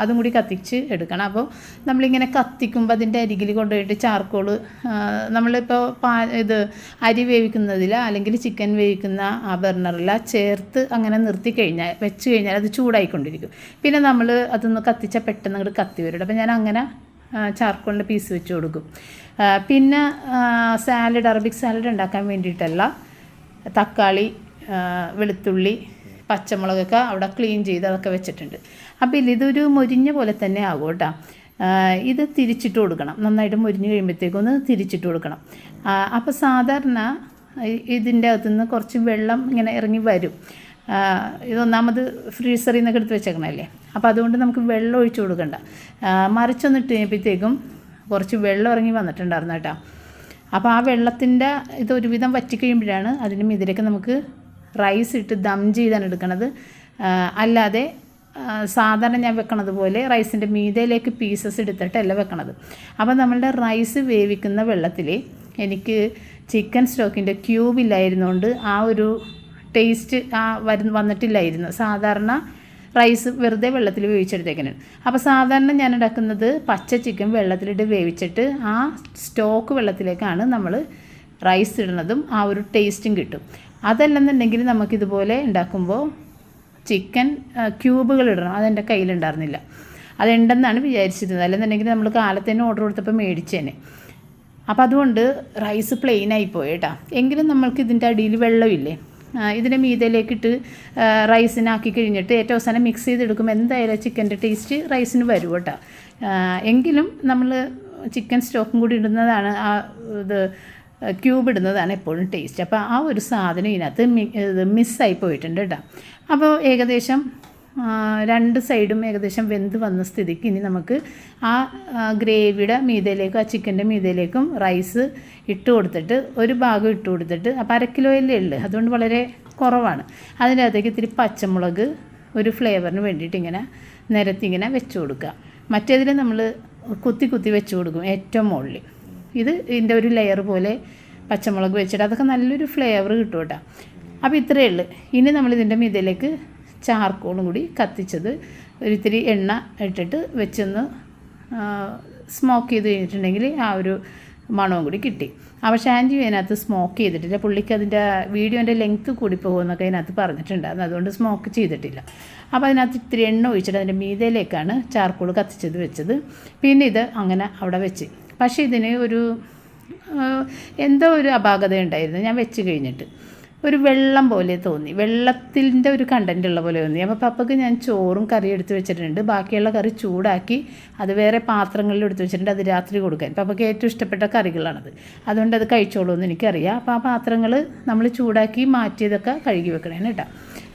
അതും കൂടി കത്തിച്ച് എടുക്കണം. അപ്പോൾ നമ്മളിങ്ങനെ കത്തിക്കുമ്പോൾ അതിന്റെ അരികിൽ കൊണ്ടുപോയിട്ട് ചാർക്കോൾ നമ്മളിപ്പോൾ പാ ഇത് അരി വേവിക്കുന്നതിൽ അല്ലെങ്കിൽ ചിക്കൻ വേവിക്കുന്ന ആ ബർണറിൽ ചേർത്ത് അങ്ങനെ നിർത്തി കഴിഞ്ഞാൽ വെച്ച് കഴിഞ്ഞാൽ അത് ചൂടായിക്കൊണ്ടിരിക്കും. പിന്നെ നമ്മൾ അതൊന്ന് കത്തിച്ചാൽ പെട്ടെന്ന് അങ്ങോട്ട് കത്തി വരും. അപ്പോൾ ഞാൻ അങ്ങനെ ചാർക്കോളിന്റെ പീസ് വെച്ച് കൊടുക്കും. പിന്നെ സാലഡ് അറബിക് സാലഡ് ഉണ്ടാക്കാൻ വേണ്ടിയിട്ടല്ല തക്കാളി വെളുത്തുള്ളി പച്ചമുളകൊക്കെ അവിടെ ക്ലീൻ ചെയ്ത് അതൊക്കെ വെച്ചിട്ടുണ്ട്. അപ്പോൾ ഇതൊരു മൊരിഞ്ഞ പോലെ തന്നെ ആകും കേട്ടോ. ഇത് തിരിച്ചിട്ട് കൊടുക്കണം. നന്നായിട്ട് മുരിഞ്ഞ് കഴിയുമ്പോഴത്തേക്കും ഒന്ന് തിരിച്ചിട്ട് കൊടുക്കണം. അപ്പോൾ സാധാരണ ഇതിന്റെ അകത്തുനിന്ന് കുറച്ച് വെള്ളം ഇങ്ങനെ ഇറങ്ങി വരും. ഇതൊന്നാമത് ഫ്രീസറിൽ നിന്നൊക്കെ എടുത്ത് വെച്ചേക്കണല്ലേ അപ്പോൾ അതുകൊണ്ട് നമുക്ക് വെള്ളം ഒഴിച്ചു കൊടുക്കണ്ട. മറിച്ചൊന്നിട്ട് കഴിയുമ്പോഴത്തേക്കും കുറച്ച് വെള്ളം ഇറങ്ങി വന്നിട്ടുണ്ടായിരുന്നു കേട്ടോ. അപ്പോൾ ആ വെള്ളത്തിന്റെ ഇത് ഒരുവിധം വറ്റിക്കഴിയുമ്പോഴാണ് അതിന് മീതിലേക്ക് നമുക്ക് റൈസ് ഇട്ട് ദം ചെയ്താണ് എടുക്കണത്. അല്ലാതെ സാധാരണ ഞാൻ വെക്കണത് പോലെ റൈസിന്റെ മീതയിലേക്ക് പീസസ് എടുത്തിട്ടല്ല വെക്കണത്. അപ്പോൾ നമ്മളുടെ റൈസ് വേവിക്കുന്ന വെള്ളത്തിൽ എനിക്ക് ചിക്കൻ സ്റ്റോക്കിന്റെ ക്യൂബ് ഇല്ലായിരുന്നുകൊണ്ട് ആ ഒരു ടേസ്റ്റ് ആ വരു വന്നിട്ടില്ലായിരുന്നു. സാധാരണ റൈസ് വെറുതെ വെള്ളത്തിൽ വേവിച്ചെടുത്തേക്കാണ്. അപ്പോൾ സാധാരണ ഞാൻ ഉണ്ടാക്കുന്നത് പച്ച ചിക്കൻ വെള്ളത്തിലിട്ട് വേവിച്ചിട്ട് ആ സ്റ്റോക്ക് വെള്ളത്തിലേക്കാണ് നമ്മൾ റൈസ് ഇടുന്നതും ആ ഒരു ടേസ്റ്റും കിട്ടും. അതല്ലെന്നുണ്ടെങ്കിൽ നമുക്കിതുപോലെ ഉണ്ടാക്കുമ്പോൾ ചിക്കൻ ക്യൂബുകൾ ഇടണം. അതെന്റെ കയ്യിലുണ്ടായിരുന്നില്ല. അതുണ്ടെന്നാണ് വിചാരിച്ചിരുന്നത്. അല്ലെന്നുണ്ടെങ്കിൽ നമ്മൾ കാലത്തേന് ഓർഡർ കൊടുത്തപ്പോൾ മേടിച്ചേനെ. അപ്പോൾ അതുകൊണ്ട് റൈസ് പ്ലെയിൻ ആയിപ്പോയി കേട്ടോ എങ്കിലും നമ്മൾക്ക് ഇതിന്റെ അടിയിൽ വെള്ളമില്ലേ? ഇതിനെ മീതയിലേക്കിട്ട് റൈസിനാക്കി കഴിഞ്ഞിട്ട് ഏറ്റവും അവസാനം മിക്സ് ചെയ്തെടുക്കുമ്പോൾ എന്തായാലും ചിക്കന്റെ ടേസ്റ്റ് റൈസിന് വരും കേട്ടോ എങ്കിലും നമ്മൾ ചിക്കൻ സ്റ്റോക്കും കൂടി ഇടുന്നതാണ് ആ ഇത് ക്യൂബ് ഇടുന്നതാണ് എപ്പോഴും ടേസ്റ്റ്. അപ്പോൾ ആ ഒരു സാധനം ഇതിനകത്ത് മി- മിസ്സായി പോയിട്ടുണ്ട് കേട്ടോ. അപ്പോൾ ഏകദേശം രണ്ട് സൈഡും ഏകദേശം വെന്ത് വന്ന സ്ഥിതിക്ക് ഇനി നമുക്ക് ആ ഗ്രേവിയുടെ മീതയിലേക്കും ആ ചിക്കന്റെ മീതയിലേക്കും റൈസ് ഇട്ട് കൊടുത്തിട്ട് ഒരു ഭാഗം ഇട്ട് കൊടുത്തിട്ട് അപ്പോൾ അര കിലോയല്ലേ ഉള്ളു. അതുകൊണ്ട് വളരെ കുറവാണ്. അതിന്റെ അകത്തേക്ക് ഇത്തിരി പച്ചമുളക് ഒരു ഫ്ലേവറിന് വേണ്ടിയിട്ട് ഇങ്ങനെ നിരത്തി ഇങ്ങനെ വെച്ച് കൊടുക്കുക. മറ്റേതിൽ നമ്മൾ കുത്തി കുത്തി വെച്ച് കൊടുക്കും ഏറ്റവും മുകളിൽ. ഇത് ഇതിന്റെ ഒരു ലെയർ പോലെ പച്ചമുളക് വെച്ചിട്ട് അതൊക്കെ നല്ലൊരു ഫ്ലേവർ കിട്ടും കേട്ടോ അപ്പോൾ ഇത്രയേ ഉള്ളൂ. ഇനി നമ്മൾ ഇതിന്റെ മീതയിലേക്ക് ചാർക്കോളും കൂടി കത്തിച്ചത് ഒരിത്തിരി എണ്ണ ഇട്ടിട്ട് വെച്ചൊന്ന് സ്മോക്ക് ചെയ്ത് കഴിഞ്ഞിട്ടുണ്ടെങ്കിൽ ആ ഒരു മണവും കൂടി കിട്ടി. അപ്പോൾ ഷാൻജി അതിനകത്ത് സ്മോക്ക് ചെയ്തിട്ടില്ല. പുള്ളിക്ക് അതിന്റെ വീഡിയോന്റെ ലെങ്ത്ത് കൂടി പോകുമെന്നൊക്കെ അതിനകത്ത് പറഞ്ഞിട്ടുണ്ടായിരുന്നു. അതുകൊണ്ട് സ്മോക്ക് ചെയ്തിട്ടില്ല. അപ്പോൾ അതിനകത്ത് ഇത്തിരി എണ്ണ ഒഴിച്ചിട്ട് അതിന്റെ മീതയിലേക്കാണ് ചാർക്കോൾ കത്തിച്ചത് വെച്ചത്. പിന്നെ ഇത് അങ്ങനെ അവിടെ വെച്ച്. പക്ഷേ ഇതിന് ഒരു എന്തോ ഒരു അപാകത ഉണ്ടായിരുന്നു. ഞാൻ വെച്ച് കഴിഞ്ഞിട്ട്. ഒരു വെള്ളം പോലെ തോന്നി. വെള്ളത്തിന്റെ ഒരു കണ്ടന്റ് ഉള്ള പോലെ തോന്നി. അപ്പോൾ പപ്പയ്ക്ക് ഞാൻ ചോറും കറി എടുത്ത് വെച്ചിട്ടുണ്ട്. ബാക്കിയുള്ള കറി ചൂടാക്കി അത് വേറെ പാത്രങ്ങളിൽ എടുത്ത് വെച്ചിട്ടുണ്ട്. അത് രാത്രി കൊടുക്കാൻ. പപ്പയ്ക്ക് ഏറ്റവും ഇഷ്ടപ്പെട്ട കറികളാണത്. അതുകൊണ്ട് അത് കഴിച്ചോളൂ എന്ന് എനിക്കറിയാം. അപ്പോൾ ആ പാത്രങ്ങൾ നമ്മൾ ചൂടാക്കി മാറ്റിയതൊക്കെ കഴുകി വെക്കണേ കേട്ടോ.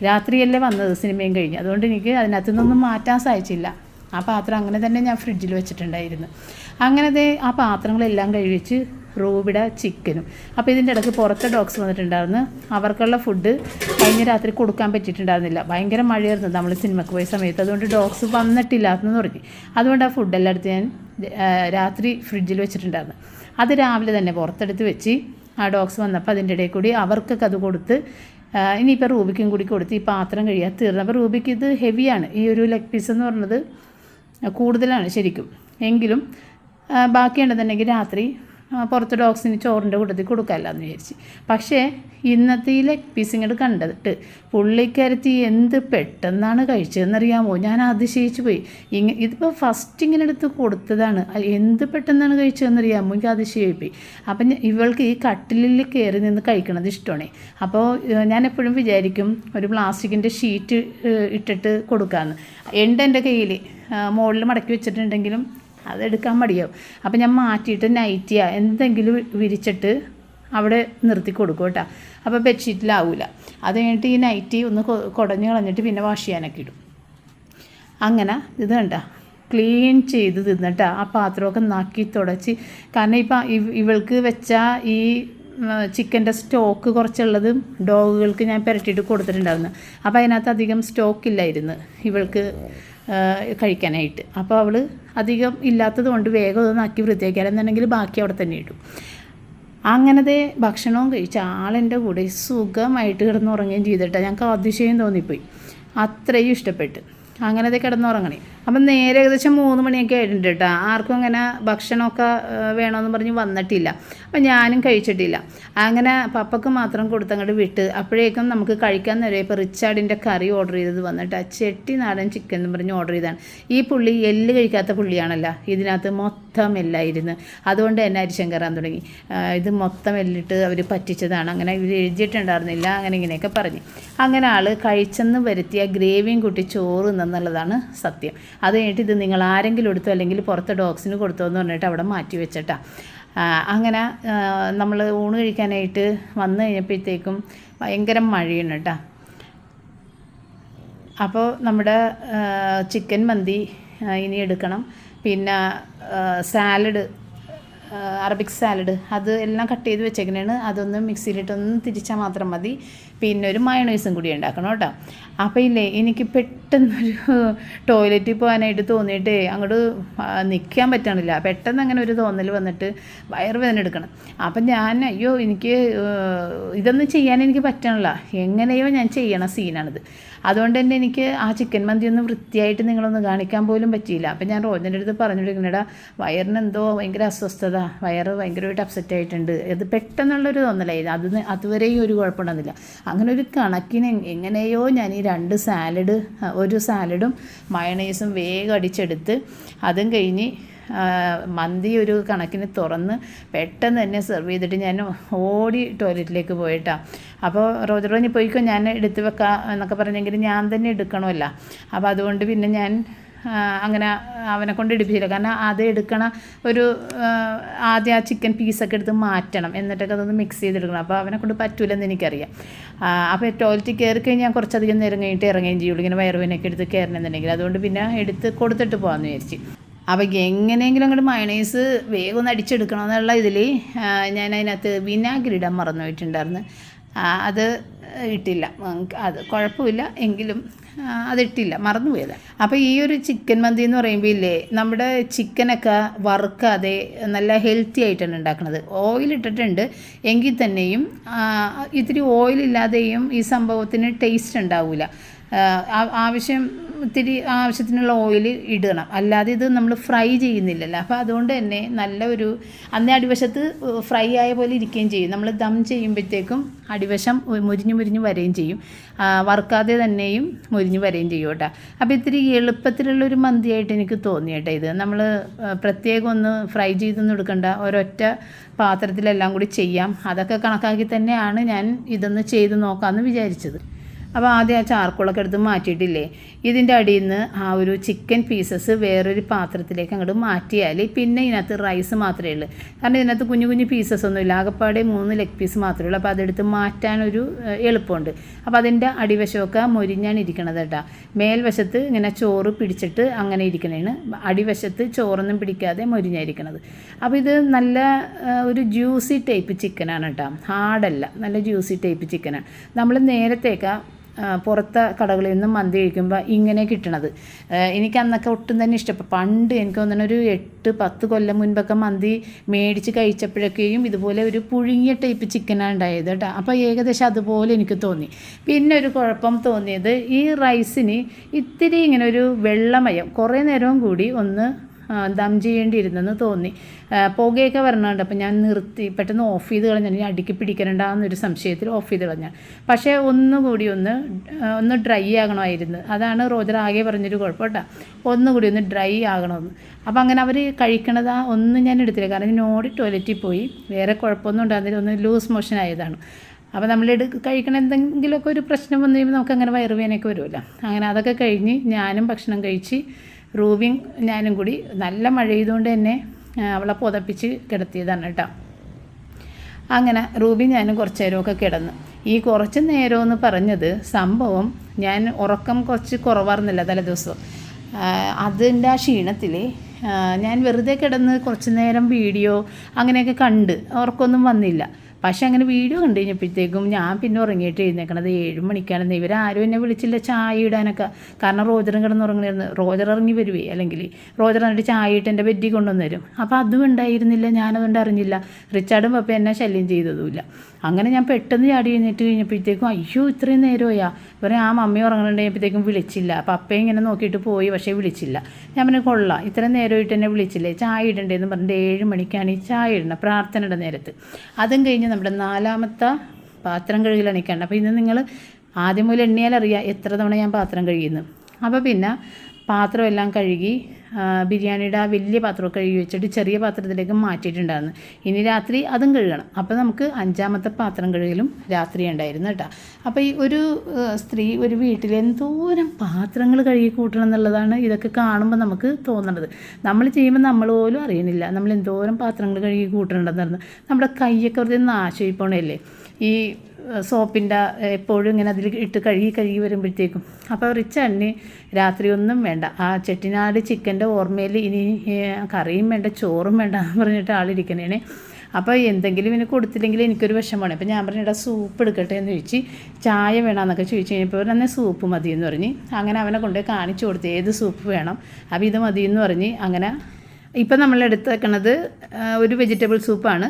രാത്രിയല്ലേ വന്നത് സിനിമയും കഴിഞ്ഞ്. അതുകൊണ്ട് എനിക്ക് അതിനകത്തു നിന്നൊന്നും മാറ്റാൻ സാധിച്ചില്ല. ആ പാത്രം അങ്ങനെ തന്നെ ഞാൻ ഫ്രിഡ്ജിൽ വെച്ചിട്ടുണ്ടായിരുന്നു. അങ്ങനത്തെ ആ പാത്രങ്ങളെല്ലാം കഴിച്ച് റൂബിട ചിക്കനും. അപ്പോൾ ഇതിന്റെ ഇടയ്ക്ക് പുറത്തെ ഡോഗ്സ് വന്നിട്ടുണ്ടായിരുന്നു. അവർക്കുള്ള ഫുഡ് കഴിഞ്ഞ രാത്രി കൊടുക്കാൻ പറ്റിയിട്ടുണ്ടായിരുന്നില്ല. ഭയങ്കര മഴയായിരുന്നു. നമ്മൾ സിനിമയ്ക്ക് പോയ സമയത്ത്. അതുകൊണ്ട് ഡോഗ്സ് വന്നിട്ടില്ലാത്തെന്ന് പറഞ്ഞു. അതുകൊണ്ട് ആ ഫുഡെല്ലാം എടുത്ത് ഞാൻ രാത്രി ഫ്രിഡ്ജിൽ വെച്ചിട്ടുണ്ടായിരുന്നു. അത് രാവിലെ തന്നെ പുറത്തെടുത്ത് വെച്ച് ആ ഡോഗ്സ് വന്നപ്പോൾ അതിന്റെ ഇടയിൽ കൂടി അവർക്കൊക്കെ അത് കൊടുത്ത് ഇനിയിപ്പോൾ റൂബിക്കും കൂടി കൊടുത്ത് ഈ പാത്രം കഴിയാൻ തീർന്നു. അപ്പോൾ റൂബിക്ക് ഇത് ഹെവിയാണ് ഈ ഒരു ലെഗ് പീസ് എന്ന് പറഞ്ഞത് കൂടുതലാണ് ശരിക്കും. എങ്കിലും ബാക്കിയുണ്ടെന്നുണ്ടെങ്കിൽ രാത്രി പുറത്ത് ഡോഗ്സിന് ചോറിന്റെ കൂട്ടത്തിൽ കൊടുക്കാമല്ലോ എന്ന് വിചാരിച്ച്. പക്ഷേ ഇന്നത്തെ ഈ ലെഗ് പീസ് ഇങ്ങോട്ട് കണ്ടിട്ട് പുള്ളിക്കരത്തി എന്ത് പെട്ടെന്നാണ് കഴിച്ചതെന്നറിയാമോ? ഞാൻ അതിശയിച്ച് പോയി. ഇങ്ങ ഇതിപ്പോൾ ഫസ്റ്റ് ഇങ്ങനെ എടുത്ത് കൊടുത്തതാണ്. എന്ത് പെട്ടെന്നാണ് കഴിച്ചതെന്നറിയാമോ? എനിക്ക് അതിശയമായി പോയി. അപ്പം ഇവൾക്ക് ഈ കട്ടിലിൽ കയറി നിന്ന് കഴിക്കണത് ഇഷ്ടമാണ്. അപ്പോൾ ഞാൻ എപ്പോഴും വിചാരിക്കും ഒരു പ്ലാസ്റ്റിക്കിന്റെ ഷീറ്റ് ഇട്ടിട്ട് കൊടുക്കാമെന്ന് എന്റെ എന്റെ കയ്യിൽ മുകളിൽ മടക്കി വെച്ചിട്ടുണ്ടെങ്കിലും അതെടുക്കാൻ മടിയാവും. അപ്പം ഞാൻ മാറ്റിയിട്ട് നൈറ്റിയാ എന്തെങ്കിലും വിരിച്ചിട്ട് അവിടെ നിർത്തി കൊടുക്കും കേട്ടോ. അപ്പോൾ ബെഡ്ഷീറ്റിലാവില്ല അത് കഴിഞ്ഞിട്ട് ഈ നൈറ്റി ഒന്ന് കുടഞ്ഞ് കളഞ്ഞിട്ട് പിന്നെ വാഷ് ചെയ്യാനൊക്കെ ഇടും. അങ്ങനെ ഇത് കണ്ട. ക്ലീൻ ചെയ്ത് തിന്നിട്ടാ ആ പാത്രമൊക്കെ നക്കി തുടച്ച്. കാരണം ഇപ്പം ഇവൾക്ക് വെച്ച ഈ ചിക്കന്റെ സ്റ്റോക്ക് കുറച്ചുള്ളത് ഡോഗുകൾക്ക് ഞാൻ പുരട്ടിയിട്ട് കൊടുത്തിട്ടുണ്ടായിരുന്നു. അപ്പോൾ അതിനകത്ത് അധികം സ്റ്റോക്ക് ഇല്ലായിരുന്നു. ഇവൾക്ക് കഴിക്കാനായിട്ട്. അപ്പോൾ അവൾ അധികം ഇല്ലാത്തത് കൊണ്ട് വേഗം ഒന്നാക്കി നക്കി വൃത്തിയാക്കിയാലെന്നുണ്ടെങ്കിൽ ബാക്കി അവിടെ തന്നെ ഇടും. അങ്ങനത്തെ ഭക്ഷണവും കഴിച്ച ആളെന്റെ കൂടെ സുഖമായിട്ട് കിടന്നുറങ്ങുകയും ചെയ്തിട്ടാണ് ഞങ്ങൾക്ക് അതിശയം തോന്നിപ്പോയി. അത്രയും ഇഷ്ടപ്പെട്ട്. അങ്ങനത്തെ കിടന്നുറങ്ങണേ. അപ്പം നേരെ ഏകദേശം മൂന്ന് മണിയൊക്കെ ആയിട്ടുണ്ട് കേട്ടോ. ആർക്കും അങ്ങനെ ഭക്ഷണമൊക്കെ വേണമെന്ന് പറഞ്ഞ് വന്നിട്ടില്ല. അപ്പം ഞാനും കഴിച്ചിട്ടില്ല. അങ്ങനെ പപ്പക്ക് മാത്രം കൊടുത്തങ്ങോട്ട് വിട്ട് അപ്പോഴേക്കും നമുക്ക് കഴിക്കാൻ നേരം ഇപ്പോൾ റിച്ചാർഡിന്റെ കറി ഓർഡർ ചെയ്തത് വന്നിട്ട് ചെട്ടി നാടൻ ചിക്കൻ എന്ന് പറഞ്ഞ് ഓർഡർ ചെയ്താണ് ഈ പുള്ളി എല്ല് കഴിക്കാത്ത പുള്ളിയാണല്ലോ. ഇതിനകത്ത് മൊത്തം എല്ലായിരുന്നു. അതുകൊണ്ട് തന്നെ അരിശം കയറാൻ തുടങ്ങി ഇത് മൊത്തം എല്ലിട്ട് അവർ പറ്റിച്ചതാണ്. അങ്ങനെ ഇവർ എഴുതിയിട്ടുണ്ടായിരുന്നില്ല. അങ്ങനെ ഇങ്ങനെയൊക്കെ പറഞ്ഞു. അങ്ങനെ ആൾ കഴിച്ചെന്ന് വരുത്തിയ ഗ്രേവിയും കൂട്ടി ചോറ് എന്നുള്ളതാണ് സത്യം. അത് കഴിഞ്ഞിട്ട് ഇത് നിങ്ങൾ ആരെങ്കിലും എടുത്തോ അല്ലെങ്കിൽ പുറത്ത് ഡോഗ്സിന് കൊടുത്തോ എന്ന് പറഞ്ഞിട്ട് അവിടെ മാറ്റി വെച്ചിട്ടാ. അങ്ങനെ നമ്മൾ ഊണ് കഴിക്കാനായിട്ട് വന്നു കഴിഞ്ഞപ്പോഴത്തേക്കും ഭയങ്കര മഴയാണ് കേട്ടോ അപ്പോൾ നമ്മുടെ ചിക്കൻ മന്തി ഇനി എടുക്കണം. പിന്നെ സാലഡ് അറബിക് സാലഡ് അത് എല്ലാം കട്ട് ചെയ്ത് വെച്ചേക്കണേണ്. അതൊന്ന് മിക്സിയിലിട്ടൊന്ന് തിരിച്ചാൽ മാത്രം മതി. പിന്നെ ഒരു മയണൈസും കൂടി ഉണ്ടാക്കണം കേട്ടോ. അപ്പോൾ ഇല്ലേ എനിക്ക് പെട്ടെന്നൊരു ടോയ്ലറ്റിൽ പോകാനായിട്ട് തോന്നിയിട്ട് അങ്ങോട്ട് നിൽക്കാൻ പറ്റണില്ല. പെട്ടെന്ന് അങ്ങനെ ഒരു തോന്നൽ വന്നിട്ട് വയറുവേദന എടുക്കണം. അപ്പം ഞാൻ അയ്യോ എനിക്ക് ഇതൊന്നും ചെയ്യാൻ എനിക്ക് പറ്റണില്ല. എങ്ങനെയോ ഞാൻ ചെയ്യണ സീനാണിത് അതുകൊണ്ട് തന്നെ എനിക്ക് ആ ചിക്കൻ മന്തി ഒന്ന് വൃത്തിയായിട്ട് നിങ്ങളൊന്ന് കാണിക്കാൻ പോലും പറ്റിയില്ല. അപ്പം ഞാൻ റോജന്റെ അടുത്ത് പറഞ്ഞിരിക്കണടാ വയറിന് എന്തോ ഭയങ്കര അസ്വസ്ഥത വയറ് ഭയങ്കരമായിട്ട് അപ്സെറ്റ് ആയിട്ടുണ്ട്. ഇത് പെട്ടെന്നുള്ളൊരു തോന്നലായി. അത് അതുവരെയും ഒരു കുഴപ്പമുണ്ടെന്നില്ല അങ്ങനെ ഒരു കണക്കിന് എങ്- എങ്ങനെയോ ഞാൻ ഈ രണ്ട് സാലഡ് ഒരു സാലഡും മയണൈസും വേഗം അടിച്ചെടുത്ത് അതും കഴിഞ്ഞ് മന്തി ഒരു കണക്കിന് തുറന്ന് പെട്ടെന്ന് തന്നെ സെർവ് ചെയ്തിട്ട് ഞാൻ ഓടി ടോയ്ലറ്റിലേക്ക് പോയിട്ടാണ് അപ്പോൾ റോജറോഞ്ഞി പോയിക്കോ ഞാൻ എടുത്ത് വെക്കാം എന്നൊക്കെ പറഞ്ഞെങ്കിൽ ഞാൻ തന്നെ എടുക്കണമല്ല. അപ്പോൾ അതുകൊണ്ട് പിന്നെ ഞാൻ അങ്ങനെ അവനെ കൊണ്ട് എടുപ്പിച്ചില്ല. കാരണം അത് എടുക്കണ ഒരു ആദ്യം ആ ചിക്കൻ പീസൊക്കെ എടുത്ത് മാറ്റണം. എന്നിട്ടൊക്കെ അതൊന്ന് മിക്സ് ചെയ്തെടുക്കണം. അപ്പോൾ അവനെ കൊണ്ട് പറ്റൂലെന്ന് എനിക്കറിയാം. അപ്പോൾ ടോയ്ലറ്റിൽ കയറി കഴിഞ്ഞാൽ കുറച്ചധികം നേരം കഴിഞ്ഞിട്ട് ഇറങ്ങുകയും ചെയ്യുള്ളൂ ഇങ്ങനെ വയറുവിനൊക്കെ എടുത്ത് കയറണമെന്നുണ്ടെങ്കിൽ. അതുകൊണ്ട് പിന്നെ എടുത്ത് കൊടുത്തിട്ട് പോകാമെന്ന് വിചാരിച്ചു. അപ്പോൾ എങ്ങനെയെങ്കിലും അങ്ങോട്ട് മയണൈസ് വേഗം ഒന്ന് അടിച്ചെടുക്കണം എന്നുള്ള ഇതിൽ ഞാൻ അതിനകത്ത് വിനാഗിരി ഇടാൻ മറന്നു അത് ഇട്ടില്ല. അത് കുഴപ്പമില്ല. എങ്കിലും അതിട്ടില്ല മറന്നുപോയത് അപ്പോൾ ഈ ഒരു ചിക്കൻ മന്തി എന്ന് പറയുമ്പോൾ ഇല്ലേ നമ്മുടെ ചിക്കനൊക്കെ വറുക്കാതെ നല്ല ഹെൽത്തി ആയിട്ടാണ് ഉണ്ടാക്കുന്നത് ഓയിൽ ഇട്ടിട്ടുണ്ട്. എങ്കിൽ തന്നെയും ഇത്തിരി ഓയിലില്ലാതെയും ഈ സംഭവത്തിന് ടേസ്റ്റ് ഉണ്ടാവില്ല ആവശ്യം ഇത്തിരി ആവശ്യത്തിനുള്ള ഓയിൽ ഇടണം. അല്ലാതെ ഇത് നമ്മൾ ഫ്രൈ ചെയ്യുന്നില്ലല്ലോ. അപ്പോൾ അതുകൊണ്ട് തന്നെ നല്ല ഒരു അന്നേ അടിവശത്ത് ഫ്രൈ ആയ പോലെ ഇരിക്കുകയും ചെയ്യും. നമ്മൾ ദം ചെയ്യുമ്പോഴത്തേക്കും അടിവശം മുരിഞ്ഞു മുരിഞ്ഞു വരികയും ചെയ്യും. വറുക്കാതെ തന്നെയും മുരിഞ്ഞു വരികയും ചെയ്യും കേട്ടോ. അപ്പോൾ ഇത്തിരി എളുപ്പത്തിലുള്ളൊരു മന്തിയായിട്ട് എനിക്ക് തോന്നി കേട്ടോ ഇത്. നമ്മൾ പ്രത്യേകം ഒന്ന് ഫ്രൈ ചെയ്തൊന്നും എടുക്കണ്ട. ഒരൊറ്റ പാത്രത്തിലെല്ലാം കൂടി ചെയ്യാം. അതൊക്കെ കണക്കാക്കി തന്നെയാണ് ഞാൻ ഇതൊന്ന് ചെയ്ത് നോക്കാമെന്ന് വിചാരിച്ചത്. അപ്പോൾ ആദ്യം ആ ചാർക്കോളൊക്കെ എടുത്ത് മാറ്റിയിട്ടില്ലേ? ഇതിന്റെ അടിയിൽ നിന്ന് ആ ഒരു ചിക്കൻ പീസസ് വേറൊരു പാത്രത്തിലേക്ക് അങ്ങോട്ട് മാറ്റിയാൽ പിന്നെ ഇതിനകത്ത് റൈസ് മാത്രമേ ഉള്ളൂ. കാരണം ഇതിനകത്ത് കുഞ്ഞു കുഞ്ഞു പീസസ് ഒന്നുമില്ല ആകെപ്പാടെ മൂന്ന് ലെഗ് പീസ് മാത്രമേ ഉള്ളൂ. അപ്പോൾ അതെടുത്ത് മാറ്റാനൊരു എളുപ്പമുണ്ട്. അപ്പോൾ അതിന്റെ അടിവശമൊക്കെ മൊരിഞ്ഞാണ് ഇരിക്കണത് കേട്ടോ. മേൽവശത്ത് ഇങ്ങനെ ചോറ് പിടിച്ചിട്ട് അങ്ങനെ ഇരിക്കണേണ്. അടിവശത്ത് ചോറൊന്നും പിടിക്കാതെ മൊരിഞ്ഞായിരിക്കണത് അപ്പോൾ ഇത് നല്ല ഒരു ജ്യൂസി ടൈപ്പ് ചിക്കനാണ് കേട്ടോ. ഹാർഡല്ല. നല്ല ജ്യൂസി ടൈപ്പ് ചിക്കനാണ് നമ്മൾ നേരത്തേക്ക് പുറത്തെ കടകളിൽ നിന്നും മന്തി കഴിക്കുമ്പോൾ ഇങ്ങനെ കിട്ടണത്. എനിക്ക് അന്നൊക്കെ ഒട്ടും തന്നെ ഇഷ്ടപ്പെട്ടു പണ്ട് എനിക്ക് തോന്നുന്ന ഒരു എട്ട് പത്ത് കൊല്ലം മുൻപൊക്കെ മന്തി മേടിച്ച് കഴിച്ചപ്പോഴൊക്കെയും ഇതുപോലെ ഒരു പുഴുങ്ങിയ ടൈപ്പ് ചിക്കനാണ് ഉണ്ടായത് കേട്ടോ. അപ്പോൾ ഏകദേശം അതുപോലെ എനിക്ക് തോന്നി. പിന്നെ ഒരു കുഴപ്പം തോന്നിയത് ഈ റൈസിന് ഇത്തിരി ഇങ്ങനെ ഒരു വെള്ളമയം കുറേ നേരവും കൂടി ഒന്ന് ദം ചെയ്യേണ്ടിയിരുന്നെന്ന് തോന്നി. പുകയൊക്കെ വരണുണ്ട്. അപ്പം ഞാൻ നിർത്തി. പെട്ടെന്ന് ഓഫ് ചെയ്ത് കളഞ്ഞാൽ ഇനി അടുക്കി പിടിക്കണ്ടെന്നൊരു സംശയത്തിൽ ഓഫ് ചെയ്ത് കളഞ്ഞാൽ പക്ഷേ ഒന്നുകൂടി ഒന്ന് ഒന്ന് ഡ്രൈ ആകണമായിരുന്നു. അതാണ് റോജർ ആകെ പറഞ്ഞൊരു കുഴപ്പം കേട്ടോ. ഒന്നുകൂടി ഒന്ന് ഡ്രൈ ആകണമെന്ന്. അപ്പം അങ്ങനെ അവർ കഴിക്കണത് ആ ഒന്നും ഞാൻ എടുത്തില്ല. കാരണം ഞാൻ ഓടി ടോയ്ലറ്റിൽ പോയി. വേറെ കുഴപ്പമൊന്നും ഉണ്ടാകുന്നില്ല ഒന്ന് ലൂസ് മോഷൻ ആയതാണ്. അപ്പോൾ നമ്മൾ എടു കഴിക്കണ എന്തെങ്കിലുമൊക്കെ ഒരു പ്രശ്നം വന്നു കഴിയുമ്പോൾ നമുക്ക് അങ്ങനെ വയറുവേനയൊക്കെ വരുമല്ലോ അങ്ങനെ അതൊക്കെ കഴിഞ്ഞ് ഞാനും ഭക്ഷണം കഴിച്ച് റൂബിയും ഞാനും കൂടി നല്ല മഴ ചെയ്തുകൊണ്ട് തന്നെ അവളെ പുതപ്പിച്ച് കിടത്തിയതാണ് കേട്ടോ. അങ്ങനെ റൂബി ഞാനും കുറച്ച് നേരമൊക്കെ കിടന്നു. ഈ കുറച്ച് നേരമെന്ന് പറഞ്ഞത് സംഭവം ഞാൻ ഉറക്കം കുറച്ച് കുറവായിരുന്നില്ല തലേദിവസം അതിന്റെ ആ ക്ഷീണത്തിൽ ഞാൻ വെറുതെ കിടന്ന് കുറച്ച് നേരം വീഡിയോ അങ്ങനെയൊക്കെ കണ്ട് ഉറക്കമൊന്നും വന്നില്ല. പക്ഷെ അങ്ങനെ വീഡിയോ കണ്ടു കഴിഞ്ഞപ്പോഴത്തേക്കും ഞാൻ പിന്നെ ഉറങ്ങിയിട്ട് എഴുന്നേക്കണത് ഏഴ് ഇവർ ആരും എന്നെ വിളിച്ചില്ല ചായ ഇടാനൊക്കെ. കാരണം റോജറും കിടന്ന് ഉറങ്ങിയിരുന്നു റോജർ ഇറങ്ങി വരുവേ അല്ലെങ്കിൽ റോജർ എന്നിട്ട് ചായ ഇട്ട് എന്റെ ബെഡിൽ കൊണ്ടുവന്ന് തരും. അപ്പോൾ അതും ഉണ്ടായിരുന്നില്ല ഞാനതുകൊണ്ട് അറിഞ്ഞില്ല. റിച്ചാർഡും പപ്പ എന്നെ ശല്യം ചെയ്തതുമില്ല. അങ്ങനെ ഞാൻ പെട്ടെന്ന് ചാടി എഴുന്നേറ്റ് കഴിഞ്ഞപ്പോഴത്തേക്കും അയ്യോ ഇത്രയും നേരമായാ? ഇവരെ ആ മമ്മി ഉറങ്ങണുണ്ടായപ്പോഴത്തേക്കും വിളിച്ചില്ല. പപ്പയെ ഇങ്ങനെ നോക്കിയിട്ട് പോയി പക്ഷേ വിളിച്ചില്ല. ഞാൻ പറഞ്ഞു കൊള്ളാം ഇത്രയും നേരമായിട്ട് എന്നെ വിളിച്ചില്ലേ? ചായ ഇടണ്ടേന്ന് പറഞ്ഞിട്ട് ഏഴ് മണിക്കാണ് ഈ ചായ ഇടണം പ്രാർത്ഥനയുടെ നേരത്ത്. അതും കഴിഞ്ഞ് നമ്മുടെ നാലാമത്തെ പാത്രം കഴുകലാണ് നിൽക്കേണ്ടത് അപ്പോൾ ഇന്ന് നിങ്ങൾ ആദ്യം മുതൽ എണ്ണിയാലറിയാം എത്ര തവണ ഞാൻ പാത്രം കഴുകിയെന്ന്. അപ്പോൾ പിന്നെ പാത്രമെല്ലാം കഴുകി ബിരിയാണിയുടെ ആ വലിയ പാത്രം കഴുകി വെച്ചിട്ട് ചെറിയ പാത്രത്തിലേക്ക് മാറ്റിയിട്ടുണ്ടായിരുന്നു. ഇനി രാത്രി അതും കഴുകണം. അപ്പോൾ നമുക്ക് അഞ്ചാമത്തെ പാത്രം കഴുകലും രാത്രി ഉണ്ടായിരുന്നു കേട്ടോ. അപ്പോൾ ഈ ഒരു സ്ത്രീ ഒരു വീട്ടിൽ എന്തോരം പാത്രങ്ങൾ കഴുകി കൂട്ടണം എന്നുള്ളതാണ് ഇതൊക്കെ കാണുമ്പോൾ നമുക്ക് തോന്നുന്നത് നമ്മൾ ചെയ്യുമ്പോൾ നമ്മൾ പോലും അറിയണില്ല. നമ്മൾ എന്തോരം പാത്രങ്ങൾ കഴുകി കൂട്ടണമെന്ന് നമ്മുടെ കൈയൊക്കെ വെറുതെ നാശമായി പോണല്ലേ ഈ സോപ്പിന്റെ എപ്പോഴും ഇങ്ങനെ അതിൽ ഇട്ട് കഴുകി കഴുകി വരുമ്പോഴത്തേക്കും. അപ്പോൾ റിച്ചാണ്ടിന് രാത്രി ഒന്നും വേണ്ട. ആ ചെട്ടിനാട് ചിക്കന്റെ ഓർമ്മയിൽ ഇനി കറിയും വേണ്ട ചോറും വേണ്ട എന്ന് പറഞ്ഞിട്ട് ആളിരിക്കണേനെ അപ്പോൾ എന്തെങ്കിലും ഇവന് കൊടുത്തില്ലെങ്കിൽ എനിക്കൊരു വിഷമമാണ്. അപ്പോൾ ഞാൻ പറഞ്ഞിട്ട് സൂപ്പ് എടുക്കട്ടെ എന്ന് ചോദിച്ച് ചായ വേണമെന്നൊക്കെ ചോദിച്ചു കഴിഞ്ഞപ്പോൾ തന്നെ സൂപ്പ് മതി എന്ന് പറഞ്ഞ് അങ്ങനെ അവനെ കൊണ്ട് കാണിച്ചു കൊടുത്ത് ഏത് സൂപ്പ് വേണം അപ്പോൾ ഇത് മതി എന്ന് പറഞ്ഞ് അങ്ങനെ ഇപ്പം നമ്മൾ എടുത്തേക്കണത് ഒരു വെജിറ്റബിൾ സൂപ്പാണ്.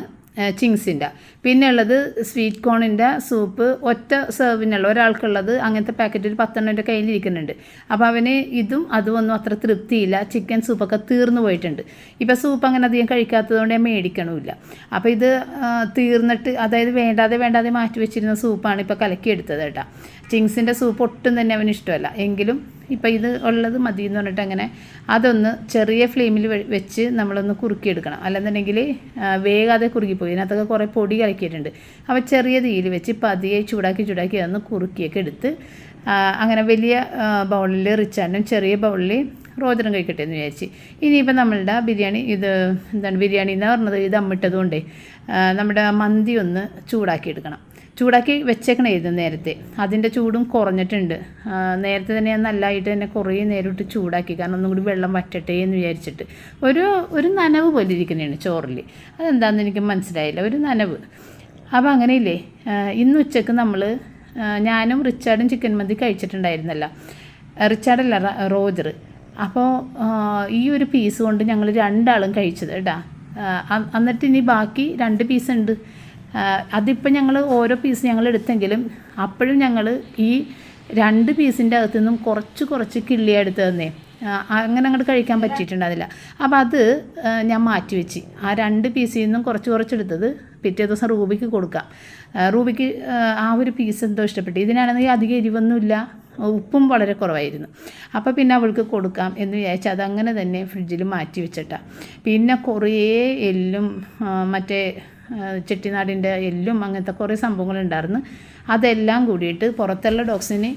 ചിങ്സിന്റെ. പിന്നെ ഉള്ളത് സ്വീറ്റ് കോണിന്റെ സൂപ്പ് ഒറ്റ സെർവിനുള്ള ഒരാൾക്കുള്ളത് അങ്ങനത്തെ പാക്കറ്റ് ഒരു പത്തെണ്ണം എന്റെ കയ്യിലിരിക്കുന്നുണ്ട്. അപ്പോൾ അവന് ഇതും അതും ഒന്നും അത്ര തൃപ്തിയില്ല. ചിക്കൻ സൂപ്പൊക്കെ തീർന്നു പോയിട്ടുണ്ട്. ഇപ്പോൾ സൂപ്പ് അങ്ങനെ അധികം കഴിക്കാത്തതുകൊണ്ട് ഞാൻ മേടിക്കണമില്ല. അപ്പോൾ ഇത് തീർന്നിട്ട് അതായത് വേണ്ടാതെ വേണ്ടാതെ മാറ്റി വെച്ചിരുന്ന സൂപ്പാണ് ഇപ്പോൾ കലക്കിയെടുത്തത് കേട്ടോ. ചിങ്സിന്റെ സൂപ്പ് ഒട്ടും തന്നെ അവന് ഇഷ്ടമല്ല. എങ്കിലും ഇപ്പം ഇത് ഉള്ളത് മതി എന്ന് പറഞ്ഞിട്ട് അങ്ങനെ അതൊന്ന് ചെറിയ ഫ്ലെയിമിൽ വെച്ച് നമ്മളൊന്ന് കുറുക്കിയെടുക്കണം. അല്ലെന്നുണ്ടെങ്കിൽ വേഗാതെ കുറുകിപ്പോയി. ഇതിനകത്തൊക്കെ കുറേ പൊടി കലക്കിയിട്ടുണ്ട്. അപ്പോൾ ചെറിയ തീയിൽ വെച്ച് പതിയെ ചൂടാക്കി ചൂടാക്കി അതൊന്ന് കുറുക്കിയൊക്കെ എടുത്ത് അങ്ങനെ വലിയ ബൗളിൽ റിച്ചാനും ചെറിയ ബൗളിൽ റോജറും കഴിക്കട്ടെ എന്ന് വിചാരിച്ച്. ഇനിയിപ്പോൾ നമ്മളുടെ ബിരിയാണി ഇത് എന്താണ് ബിരിയാണി എന്ന് പറഞ്ഞത്? ഇത് അമ്മിട്ടതുകൊണ്ടേ നമ്മുടെ മന്തി ഒന്ന് ചൂടാക്കി എടുക്കണം. ചൂടാക്കി വെച്ചേക്കണം ഇത് നേരത്തെ. അതിന്റെ ചൂടും കുറഞ്ഞിട്ടുണ്ട്. നേരത്തെ തന്നെ ഞാൻ നല്ലതായിട്ട് തന്നെ കുറേ നേരം ഇട്ട് ചൂടാക്കി. കാരണം ഒന്നും കൂടി വെള്ളം വറ്റട്ടെ എന്ന് വിചാരിച്ചിട്ട്. ഒരു ഒരു നനവ് പോലെ ഇരിക്കുന്നതാണ് ചോറിൽ അതെന്താണെന്ന് എനിക്ക് മനസ്സിലായില്ല. ഒരു നനവ്. അപ്പോൾ അങ്ങനെയില്ലേ? ഇന്ന് ഉച്ചയ്ക്ക് നമ്മൾ ഞാനും റിച്ചാർഡും ചിക്കൻ മന്തി കഴിച്ചിട്ടുണ്ടായിരുന്നല്ല. റിച്ചാർഡല്ല റോജർ അപ്പോൾ ഈ ഒരു പീസ് കൊണ്ട് ഞങ്ങൾ രണ്ടാളും കഴിച്ചത് കേട്ടാ. എന്നിട്ട് ഇനി ബാക്കി രണ്ട് പീസ് ഉണ്ട്. അതിപ്പോൾ ഞങ്ങൾ ഓരോ പീസ് ഞങ്ങൾ എടുത്തെങ്കിലും അപ്പോഴും ഞങ്ങൾ ഈ രണ്ട് പീസിന്റെ അകത്തു നിന്നും കുറച്ച് കുറച്ച് കിള്ളിയാണ് എടുത്ത് തന്നേ. അങ്ങനെ അങ്ങോട്ട് കഴിക്കാൻ പറ്റിയിട്ടുണ്ടാവില്ല അപ്പോൾ അത് ഞാൻ മാറ്റി വെച്ച്. ആ രണ്ട് പീസിൽ നിന്നും കുറച്ച് കുറച്ചെടുത്തത് പിറ്റേ ദിവസം റൂബിക്ക് കൊടുക്കാം. റൂബിക്ക് ആ ഒരു പീസ് എന്തോ ഇഷ്ടപ്പെട്ടു. ഇതിനാണെങ്കിൽ അധികം എരിവൊന്നുമില്ല. ഉപ്പും വളരെ കുറവായിരുന്നു. അപ്പോൾ പിന്നെ അവൾക്ക് കൊടുക്കാം എന്ന് വിചാരിച്ച് അതങ്ങനെ തന്നെ ഫ്രിഡ്ജിൽ മാറ്റി വെച്ചിട്ടാണ് പിന്നെ കുറേ എല്ലും മറ്റേ ചെട്ടിനാടിന്റെ എല്ലും അങ്ങനത്തെ കുറേ സംഭവങ്ങളുണ്ടായിരുന്നു. അതെല്ലാം കൂടിയിട്ട് പുറത്തുള്ള ഡോഗ്സിന്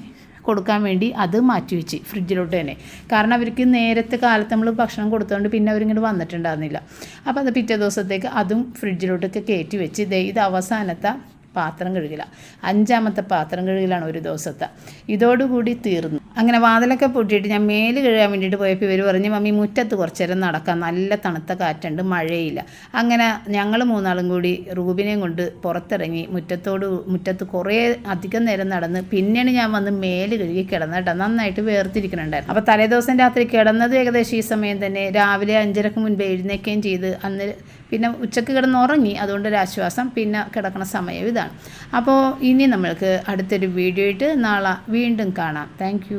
കൊടുക്കാൻ വേണ്ടി അത് മാറ്റി വെച്ച് ഫ്രിഡ്ജിലോട്ട് തന്നെ. കാരണം അവർക്ക് നേരത്തെ കാലത്ത് നമ്മൾ ഭക്ഷണം കൊടുത്തതുകൊണ്ട് പിന്നെ അവരിങ്ങോട്ട് വന്നിട്ടുണ്ടായിരുന്നില്ല. അപ്പോൾ അത് പിറ്റേ ദിവസത്തേക്ക് അതും ഫ്രിഡ്ജിലോട്ടൊക്കെ കയറ്റി വെച്ച് ഇത് അവസാനത്തെ പാത്രം കഴുകില്ല അഞ്ചാമത്തെ പാത്രം കഴുകിലാണ് ഒരു ദിവസത്തെ. ഇതോടുകൂടി തീർന്നു. അങ്ങനെ വാതിലൊക്കെ പൊട്ടിയിട്ട് ഞാൻ മേൽ കഴുകാൻ വേണ്ടിയിട്ട് പോയപ്പോൾ ഇവർ പറഞ്ഞ് മമ്മി മുറ്റത്ത് കുറച്ച് നേരം നടക്കാം നല്ല തണുത്ത കാറ്റുണ്ട് മഴയില്ല. അങ്ങനെ ഞങ്ങൾ മൂന്നാളും കൂടി റൂബിനെയും കൊണ്ട് പുറത്തിറങ്ങി മുറ്റത്തോട് മുറ്റത്ത് കുറേ അധികം നേരം നടന്ന് പിന്നെയാണ് ഞാൻ വന്ന് മേൽ കഴുകി കിടന്നത് കേട്ടോ നന്നായിട്ട് വേർതിരിക്കണുണ്ടായിരുന്നു. അപ്പോൾ തലേദിവസം രാത്രി കിടന്നത് ഏകദേശം ഈ സമയം തന്നെ. രാവിലെ അഞ്ചരക്ക് മുൻപ് എഴുന്നേക്കുകയും ചെയ്ത് അന്ന് പിന്നെ ഉച്ചയ്ക്ക് കിടന്ന് ഉറങ്ങി അതുകൊണ്ടൊരു ആശ്വാസം പിന്നെ കിടക്കുന്ന സമയം ഇതാണ്. അപ്പോൾ ഇനി നമ്മൾക്ക് അടുത്തൊരു വീഡിയോ ആയിട്ട് നാളെ വീണ്ടും കാണാം. താങ്ക്